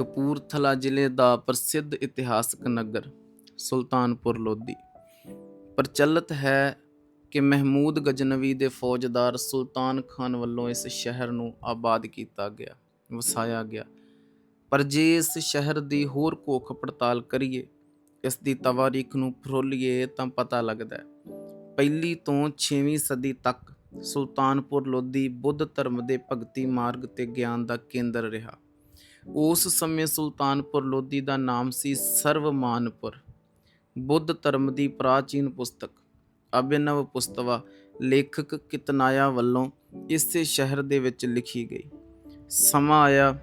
ਕਪੂਰਥਲਾ ਜ਼ਿਲ੍ਹੇ ਦਾ ਪ੍ਰਸਿੱਧ ਇਤਿਹਾਸਕ ਨਗਰ ਸੁਲਤਾਨਪੁਰ ਲੋਧੀ। ਪ੍ਰਚਲਿਤ ਹੈ ਕਿ ਮਹਿਮੂਦ ਗਜਨਵੀ ਦੇ ਫੌਜਦਾਰ ਸੁਲਤਾਨ ਖਾਨ ਵੱਲੋਂ ਇਸ ਸ਼ਹਿਰ ਨੂੰ ਆਬਾਦ ਕੀਤਾ ਗਿਆ, ਵਸਾਇਆ ਗਿਆ। ਪਰ ਜੇ ਇਸ ਸ਼ਹਿਰ ਦੀ ਹੋਰ ਕੋਖ ਪੜਤਾਲ ਕਰੀਏ, ਇਸ ਦੀ ਤਵਾਰੀਖ ਨੂੰ ਫਰੋਲੀਏ ਤਾਂ ਪਤਾ ਲੱਗਦਾ ਹੈ। ਪਹਿਲੀ ਤੋਂ 6ਵੀਂ ਸਦੀ ਤੱਕ ਸੁਲਤਾਨਪੁਰ ਲੋਧੀ ਬੁੱਧ ਧਰਮ ਦੇ ਭਗਤੀ ਮਾਰਗ ਤੇ ਗਿਆਨ ਦਾ ਕੇਂਦਰ ਰਿਹਾ। ਉਸ ਸਮੇਂ ਸੁਲਤਾਨਪੁਰ ਲੋਧੀ ਦਾ ਨਾਮ ਸੀ ਸਰਵਮਾਨਪੁਰ। ਬੁੱਧ ਧਰਮ ਦੀ ਪ੍ਰਾਚੀਨ ਪੁਸਤਕ, ਅਭਿਨਵ ਪੁਸਤਵਾ, ਲੇਖਕ ਕਿਤਨਾਇਆ ਵੱਲੋਂ ਇਸੇ ਸ਼ਹਿਰ ਦੇ ਵਿੱਚ ਲਿਖੀ ਗਈ। ਸਮਾਂ ਆਇਆ,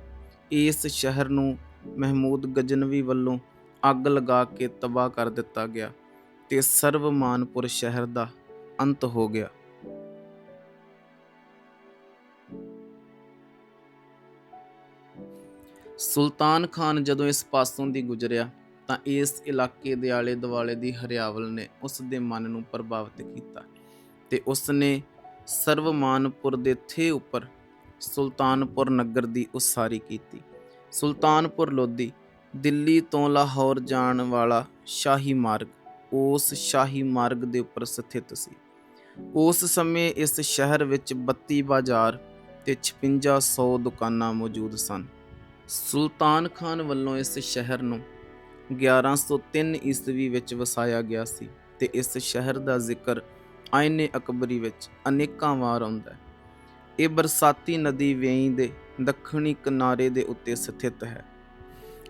ਇਸ ਸ਼ਹਿਰ ਨੂੰ ਮਹਿਮੂਦ ਗਜਨਵੀ ਵੱਲੋਂ ਅੱਗ ਲਗਾ ਕੇ ਤਬਾਹ ਕਰ ਦਿੱਤਾ ਗਿਆ ਤੇ ਸਰਵਮਾਨਪੁਰ ਸ਼ਹਿਰ ਦਾ ਅੰਤ ਹੋ ਗਿਆ। ਸੁਲਤਾਨ ਖਾਨ ਜਦੋਂ ਇਸ ਪਾਸੋਂ ਦੀ ਗੁਜ਼ਰਿਆ ਤਾਂ ਇਸ ਇਲਾਕੇ ਦੇ ਆਲੇ ਦੁਆਲੇ ਦੀ ਹਰਿਆਵਲ ਨੇ ਉਸ ਦੇ ਮਨ ਨੂੰ ਪ੍ਰਭਾਵਿਤ ਕੀਤਾ ਤੇ ਉਸ ਨੇ ਸਰਵਮਾਨਪੁਰ ਦੇ ਥੇ ਉੱਪਰ ਸੁਲਤਾਨਪੁਰ ਨਗਰ ਦੀ ਉਸਾਰੀ ਕੀਤੀ। ਸੁਲਤਾਨਪੁਰ ਲੋਧੀ, ਦਿੱਲੀ ਤੋਂ ਲਾਹੌਰ ਜਾਣ ਵਾਲਾ ਸ਼ਾਹੀ ਮਾਰਗ, ਉਸ ਸ਼ਾਹੀ ਮਾਰਗ ਦੇ ਉੱਪਰ ਸਥਿਤ ਸੀ। ਉਸ ਸਮੇਂ ਇਸ ਸ਼ਹਿਰ ਵਿੱਚ 32 ਬਾਜ਼ਾਰ ਤੇ 5600 ਦੁਕਾਨਾਂ ਮੌਜੂਦ ਸਨ। ਸੁਲਤਾਨ ਖਾਨ ਵੱਲੋਂ ਇਸ ਸ਼ਹਿਰ ਨੂੰ 1103 ਈਸਵੀ ਵਿੱਚ ਵਸਾਇਆ ਗਿਆ ਸੀ ਤੇ ਇਸ ਸ਼ਹਿਰ ਦਾ ਜ਼ਿਕਰ ਆਇਨੇ ਅਕਬਰੀ ਵਿੱਚ ਅਨੇਕਾਂ ਵਾਰ ਆਉਂਦਾ ਹੈ। ਇਹ ਬਰਸਾਤੀ ਨਦੀ ਵੇਈ ਦੇ ਦੱਖਣੀ ਕਿਨਾਰੇ ਦੇ ਉੱਤੇ ਸਥਿਤ ਹੈ।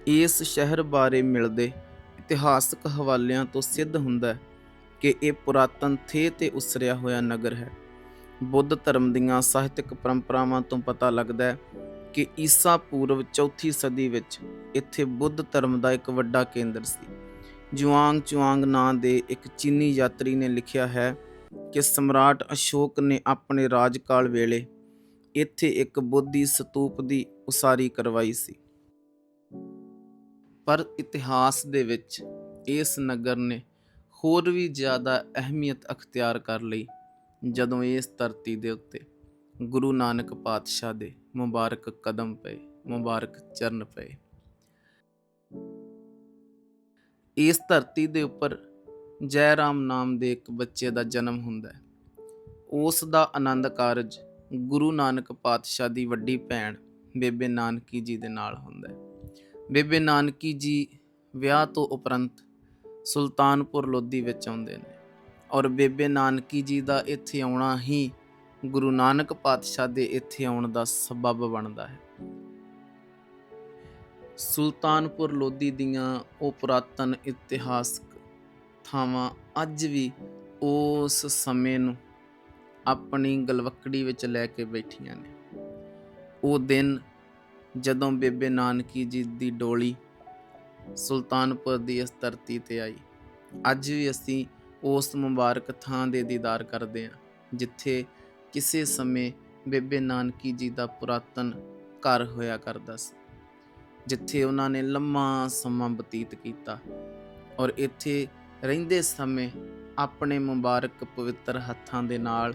ਇਸ ਸ਼ਹਿਰ ਬਾਰੇ ਮਿਲਦੇ ਇਤਿਹਾਸਕ ਹਵਾਲਿਆਂ ਤੋਂ ਸਿੱਧ ਹੁੰਦਾ ਹੈ ਕਿ ਇਹ ਪੁਰਾਤਨ ਥੇ ਤੇ ਉਸਰਿਆ ਹੋਇਆ ਨਗਰ ਹੈ। ਬੁੱਧ ਧਰਮ ਦੀਆਂ ਸਾਹਿਤਕ ਪਰੰਪਰਾਵਾਂ ਤੋਂ ਪਤਾ ਲੱਗਦਾ ਹੈ ਕਿ ਈਸਾ ਪੂਰਵ ਚੌਥੀ ਸਦੀ ਵਿੱਚ ਇੱਥੇ ਬੁੱਧ ਧਰਮ ਦਾ ਇੱਕ ਵੱਡਾ ਕੇਂਦਰ ਸੀ। ਜੁਆਂਗ ਚੁਆਂਗ ਨਾਂ ਦੇ ਇੱਕ ਚੀਨੀ ਯਾਤਰੀ ਨੇ ਲਿਖਿਆ ਹੈ ਕਿ ਸਮਰਾਟ ਅਸ਼ੋਕ ਨੇ ਆਪਣੇ ਰਾਜਕਾਲ ਵੇਲੇ ਇੱਥੇ ਇੱਕ ਬੁੱਧੀ ਸਤੂਪ ਦੀ ਉਸਾਰੀ ਕਰਵਾਈ ਸੀ। ਪਰ ਇਤਿਹਾਸ ਦੇ ਵਿੱਚ ਇਸ ਨਗਰ ਨੇ ਹੋਰ ਵੀ ਜ਼ਿਆਦਾ ਅਹਿਮੀਅਤ ਅਖਤਿਆਰ ਕਰ ਲਈ ਜਦੋਂ ਇਸ ਧਰਤੀ ਦੇ ਉੱਤੇ ਗੁਰੂ ਨਾਨਕ ਪਾਤਸ਼ਾਹ ਦੇ ਮੁਬਾਰਕ ਕਦਮ ਪਏ, ਮੁਬਾਰਕ ਚਰਨ ਪਏ। ਇਸ ਧਰਤੀ ਦੇ ਉੱਪਰ ਜੈ ਰਾਮ ਨਾਮ ਦੇ ਇੱਕ ਬੱਚੇ ਦਾ ਜਨਮ ਹੁੰਦਾ ਹੈ। ਉਸ ਦਾ ਆਨੰਦ ਕਾਰਜ ਗੁਰੂ ਨਾਨਕ ਪਾਤਸ਼ਾਹ ਦੀ ਵੱਡੀ ਭੈਣ ਬੇਬੇ ਨਾਨਕੀ ਜੀ ਦੇ ਨਾਲ ਹੁੰਦਾ ਹੈ। ਬੇਬੇ ਨਾਨਕੀ ਜੀ ਵਿਆਹ ਤੋਂ ਉਪਰੰਤ ਸੁਲਤਾਨਪੁਰ ਲੋਧੀ ਵਿੱਚ ਆਉਂਦੇ ਨੇ ਔਰ ਬੇਬੇ ਨਾਨਕੀ ਜੀ ਦਾ ਇੱਥੇ ਆਉਣਾ ਹੀ ਗੁਰੂ ਨਾਨਕ ਪਾਤਸ਼ਾਹ ਦੇ ਇੱਥੇ ਆਉਣ ਦਾ ਸਬਬ ਬਣਦਾ ਹੈ। ਸੁਲਤਾਨਪੁਰ ਲੋਧੀ ਦੀਆਂ ਉਹ ਪੁਰਾਤਨ ਇਤਿਹਾਸਕ ਥਾਵਾਂ ਅੱਜ ਵੀ ਉਸ ਸਮੇਂ ਨੂੰ ਆਪਣੀ ਗਲਵਕੜੀ ਵਿੱਚ ਲੈ ਕੇ ਬੈਠੀਆਂ ਨੇ। ਉਹ ਦਿਨ ਜਦੋਂ ਬੇਬੇ ਨਾਨਕੀ ਜੀ ਦੀ ਡੋਲੀ ਸੁਲਤਾਨਪੁਰ ਦੀ ਇਸ ਧਰਤੀ ਤੇ ਆਈ, ਅੱਜ ਵੀ ਅਸੀਂ ਉਸ ਮੁਬਾਰਕ ਥਾਂ ਦੇ ਦੀਦਾਰ ਕਰਦੇ ਹਾਂ, ਜਿੱਥੇ ਕਿਸੇ ਸਮੇਂ ਬੇਬੇ ਨਾਨਕੀ ਜੀ ਦਾ ਪੁਰਾਤਨ ਘਰ ਹੋਇਆ ਕਰਦਾ ਸੀ, ਜਿੱਥੇ ਉਹਨਾਂ ਨੇ ਲੰਮਾ ਸਮਾਂ ਬਤੀਤ ਕੀਤਾ ਔਰ ਇੱਥੇ ਰਹਿੰਦੇ ਸਮੇਂ ਆਪਣੇ ਮੁਬਾਰਕ ਪਵਿੱਤਰ ਹੱਥਾਂ ਦੇ ਨਾਲ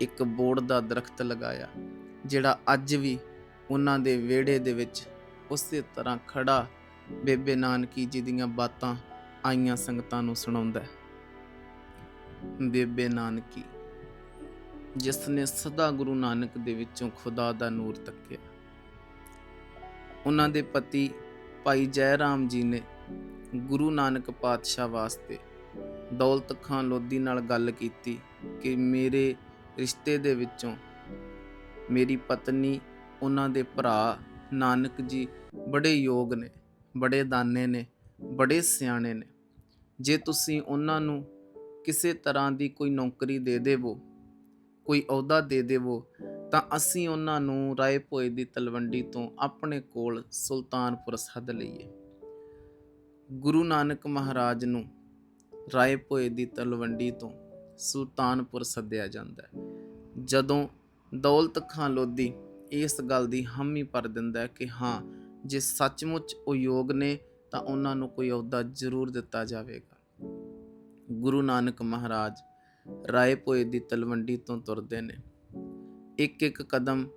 ਇੱਕ ਬੋੜ ਦਾ ਦਰਖਤ ਲਗਾਇਆ, ਜਿਹੜਾ ਅੱਜ ਵੀ ਉਹਨਾਂ ਦੇ ਵਿਹੜੇ ਦੇ ਵਿੱਚ ਉਸੇ ਤਰ੍ਹਾਂ ਖੜਾ ਬੇਬੇ ਨਾਨਕੀ ਜੀ ਦੀਆਂ ਬਾਤਾਂ ਆਈਆਂ ਸੰਗਤਾਂ ਨੂੰ ਸੁਣਾਉਂਦਾ ਹੈ। ਬੇਬੇ ਨਾਨਕੀ ਜਿਸ ਨੇ ਸਦਾ ਗੁਰੂ ਨਾਨਕ ਦੇ ਵਿੱਚੋਂ ਖੁਦਾ ਦਾ ਨੂਰ ਤੱਕਿਆ। ਉਹਨਾਂ ਦੇ ਪਤੀ ਭਾਈ ਜੈ ਰਾਮ ਜੀ ਨੇ ਗੁਰੂ ਨਾਨਕ ਪਾਤਸ਼ਾਹ ਵਾਸਤੇ ਦੌਲਤ ਖਾਨ ਲੋਧੀ ਨਾਲ ਗੱਲ ਕੀਤੀ ਕਿ ਮੇਰੇ ਰਿਸ਼ਤੇ ਦੇ ਵਿੱਚੋਂ ਮੇਰੀ ਪਤਨੀ, ਉਹਨਾਂ ਦੇ ਭਰਾ ਨਾਨਕ ਜੀ ਬੜੇ ਯੋਗ ਨੇ, ਬੜੇ ਦਾਨੇ ਨੇ, ਬੜੇ ਸਿਆਣੇ ਨੇ। ਜੇ ਤੁਸੀਂ ਉਹਨਾਂ ਨੂੰ ਕਿਸੇ ਤਰ੍ਹਾਂ ਦੀ ਕੋਈ ਨੌਕਰੀ ਦੇ ਦੇਵੋ ਕੋਈ ਅਹੁਦਾ ਦੇ ਦੇਵੋ, ਤਾਂ ਅਸੀਂ ਉਹਨਾਂ ਨੂੰ ਰਾਏ ਭੋਏ ਦੀ ਤਲਵੰਡੀ ਤੋਂ ਆਪਣੇ ਕੋਲ ਸੁਲਤਾਨਪੁਰ ਸੱਦ ਲਈਏ। ਗੁਰੂ ਨਾਨਕ ਮਹਾਰਾਜ ਨੂੰ ਰਾਏ ਭੋਏ ਦੀ ਤਲਵੰਡੀ ਤੋਂ ਸੁਲਤਾਨਪੁਰ ਸੱਦਿਆ ਜਾਂਦਾ ਹੈ। ਜਦੋਂ ਦੌਲਤ ਖਾਂ ਲੋਧੀ ਇਸ ਗੱਲ ਦੀ ਹਾਮੀ ਭਰ ਦਿੰਦਾ ਹੈ ਕਿ ਹਾਂ, ਜੇ ਸੱਚਮੁੱਚ ਉਹ ਯੋਗ ਨੇ, ਤਾਂ ਉਹਨਾਂ ਨੂੰ ਕੋਈ ਅਹੁਦਾ ਜ਼ਰੂਰ ਦਿੱਤਾ ਜਾਵੇਗਾ। ਗੁਰੂ ਨਾਨਕ ਮਹਾਰਾਜ ਰਾਏ ਭੋਏ ਦੀ ਤਲਵੰਡੀ ਤੋਂ ਤੁਰਦੇ ਨੇ। ਇੱਕ ਇੱਕ ਕਦਮ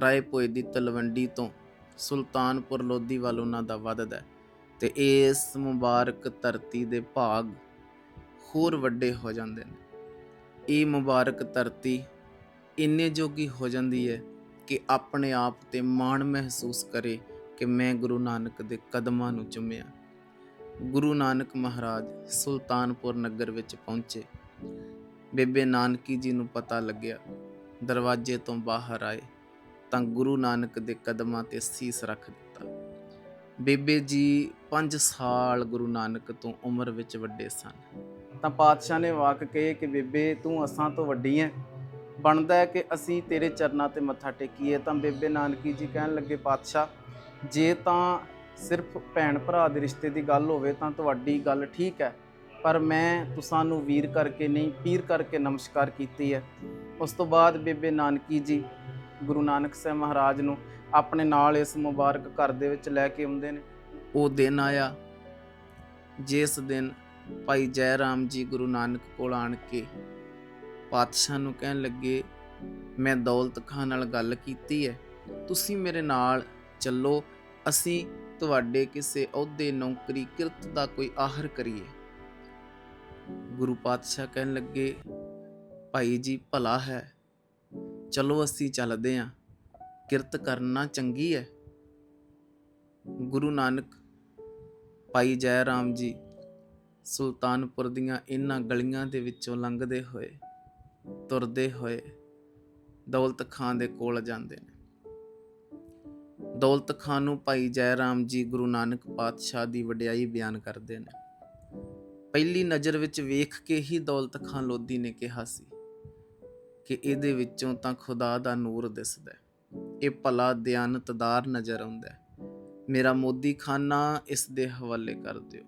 ਰਾਏ ਭੋਏ ਦੀ ਤਲਵੰਡੀ ਤੋਂ ਸੁਲਤਾਨਪੁਰ ਲੋਧੀ ਵੱਲ ਉਹਨਾਂ ਦਾ ਵੱਧਦਾ ਹੈ ਤੇ ਇਸ ਮੁਬਾਰਕ ਧਰਤੀ ਦੇ ਭਾਗ ਹੋਰ ਵੱਡੇ ਹੋ ਜਾਂਦੇ ਨੇ। ਇਹ ਮੁਬਾਰਕ ਧਰਤੀ ਇੰਨੇ ਜੋਗੀ ਹੋ ਜਾਂਦੀ ਹੈ ਕਿ ਆਪਣੇ ਆਪ ਤੇ ਮਾਣ ਮਹਿਸੂਸ ਕਰੇ ਕਿ ਮੈਂ ਗੁਰੂ ਨਾਨਕ ਦੇ ਕਦਮਾਂ ਨੂੰ ਚੁੰਮਿਆ। ਗੁਰੂ ਨਾਨਕ ਮਹਾਰਾਜ ਸੁਲਤਾਨਪੁਰ ਨਗਰ ਵਿੱਚ ਪਹੁੰਚੇ। ਬੇਬੇ ਨਾਨਕੀ ਜੀ ਨੂੰ ਪਤਾ ਲੱਗਿਆ, ਦਰਵਾਜ਼ੇ ਤੋਂ ਬਾਹਰ ਆਏ, ਤਾਂ ਗੁਰੂ ਨਾਨਕ ਦੇ ਕਦਮਾਂ ਤੇ ਸੀਸ ਰੱਖ ਦਿੱਤਾ। ਬੇਬੇ ਜੀ 5 ਸਾਲ ਗੁਰੂ ਨਾਨਕ ਤੋਂ ਉਮਰ ਵਿੱਚ ਵੱਡੇ ਸਨ। ਤਾਂ ਪਾਤਸ਼ਾਹ ਨੇ ਵਾਕ ਕਹੇ ਕਿ ਬੇਬੇ, ਤੂੰ ਅਸਾਂ ਤੋਂ ਵੱਡੀ ਐ ਬਣਦਾ ਹੈ ਕਿ ਅਸੀਂ ਤੇਰੇ ਚਰਨਾਂ ਤੇ ਮੱਥਾ ਟੇਕੀਏ। ਤਾਂ ਬੇਬੇ ਨਾਨਕੀ ਜੀ ਕਹਿਣ ਲੱਗੇ, ਪਾਤਸ਼ਾਹ, ਜੇ ਤਾਂ ਸਿਰਫ ਭੈਣ ਭਰਾ ਦੇ ਰਿਸ਼ਤੇ ਦੀ ਗੱਲ ਹੋਵੇ, ਤਾਂ ਤੁਹਾਡੀ ਗੱਲ ਠੀਕ ਹੈ। ਪਰ ਮੈਂ ਤੁਸਾਂ ਨੂੰ ਵੀਰ ਕਰਕੇ ਨਹੀਂ, ਪੀਰ ਕਰਕੇ ਨਮਸਕਾਰ ਕੀਤੀ ਹੈ। ਉਸ ਤੋਂ ਬਾਅਦ ਬੇਬੇ ਨਾਨਕੀ ਜੀ, ਗੁਰੂ ਨਾਨਕ ਸਾਹਿਬ ਮਹਾਰਾਜ ਨੂੰ ਆਪਣੇ ਨਾਲ ਇਸ ਮੁਬਾਰਕ ਘਰ ਦੇ ਵਿੱਚ ਲੈ ਕੇ ਆਉਂਦੇ ਨੇ। ਉਹ ਦਿਨ ਆਇਆ, ਜਿਸ ਦਿਨ ਭਾਈ ਜੈ ਰਾਮ ਜੀ ਗੁਰੂ ਨਾਨਕ ਕੋਲ ਆਣ ਕੇ ਪਾਤਸ਼ਾਹ ਨੂੰ ਕਹਿਣ ਲੱਗੇ, ਮੈਂ ਦੌਲਤ ਖਾਨ ਨਾਲ ਗੱਲ ਕੀਤੀ ਹੈ, ਤੁਸੀਂ ਮੇਰੇ ਨਾਲ ਚੱਲੋ, ਅਸੀਂ ਤੁਹਾਡੇ ਕਿਸੇ ਅਹੁਦੇ ਨੌਕਰੀ ਕਿਰਤ ਦਾ ਕੋਈ ਆਹਰ ਕਰੀਏ। ਗੁਰੂ ਪਾਤਸ਼ਾਹ ਕਹਿਣ ਲੱਗੇ, ਭਾਈ ਜੀ, ਭਲਾ ਹੈ। ਚਲੋ ਅਸੀਂ ਚੱਲਦੇ ਆਂ। ਕਿਰਤ ਕਰਨਾ ਚੰਗੀ ਹੈ। ਗੁਰੂ ਨਾਨਕ, ਭਾਈ ਜੈ ਰਾਮ ਜੀ, ਸੁਲਤਾਨਪੁਰ ਦੀਆਂ ਇਹਨਾਂ ਗਲੀਆਂ ਦੇ ਵਿੱਚੋਂ ਲੰਘਦੇ ਹੋਏ, ਤੁਰਦੇ ਹੋਏ ਦੌਲਤ ਖਾਨ ਦੇ ਕੋਲ ਜਾਂਦੇ ਨੇ। ਦੌਲਤ ਖਾਨ ਨੂੰ ਭਾਈ ਜੈ ਰਾਮ ਜੀ ਗੁਰੂ ਨਾਨਕ ਪਾਤਸ਼ਾਹ ਦੀ ਵਡਿਆਈ ਬਿਆਨ ਕਰਦੇ ਨੇ। ਪਹਿਲੀ ਨਜ਼ਰ ਵਿੱਚ ਵੇਖ ਕੇ ਹੀ ਦੌਲਤ ਖਾਨ ਲੋਧੀ ਨੇ ਕਿਹਾ ਸੀ ਕਿ ਇਹਦੇ ਵਿੱਚੋਂ ਤਾਂ ਖੁਦਾ ਦਾ ਨੂਰ ਦਿਸਦਾ ਹੈ। ਇਹ ਭਲਾ ਦਿਆਨਤਦਾਰ ਨਜ਼ਰ ਆਉਂਦਾ ਹੈ। ਮੇਰਾ ਮੋਦੀ ਖਾਨਾ ਇਸ ਦੇ ਹਵਾਲੇ ਕਰ ਦਿਓ।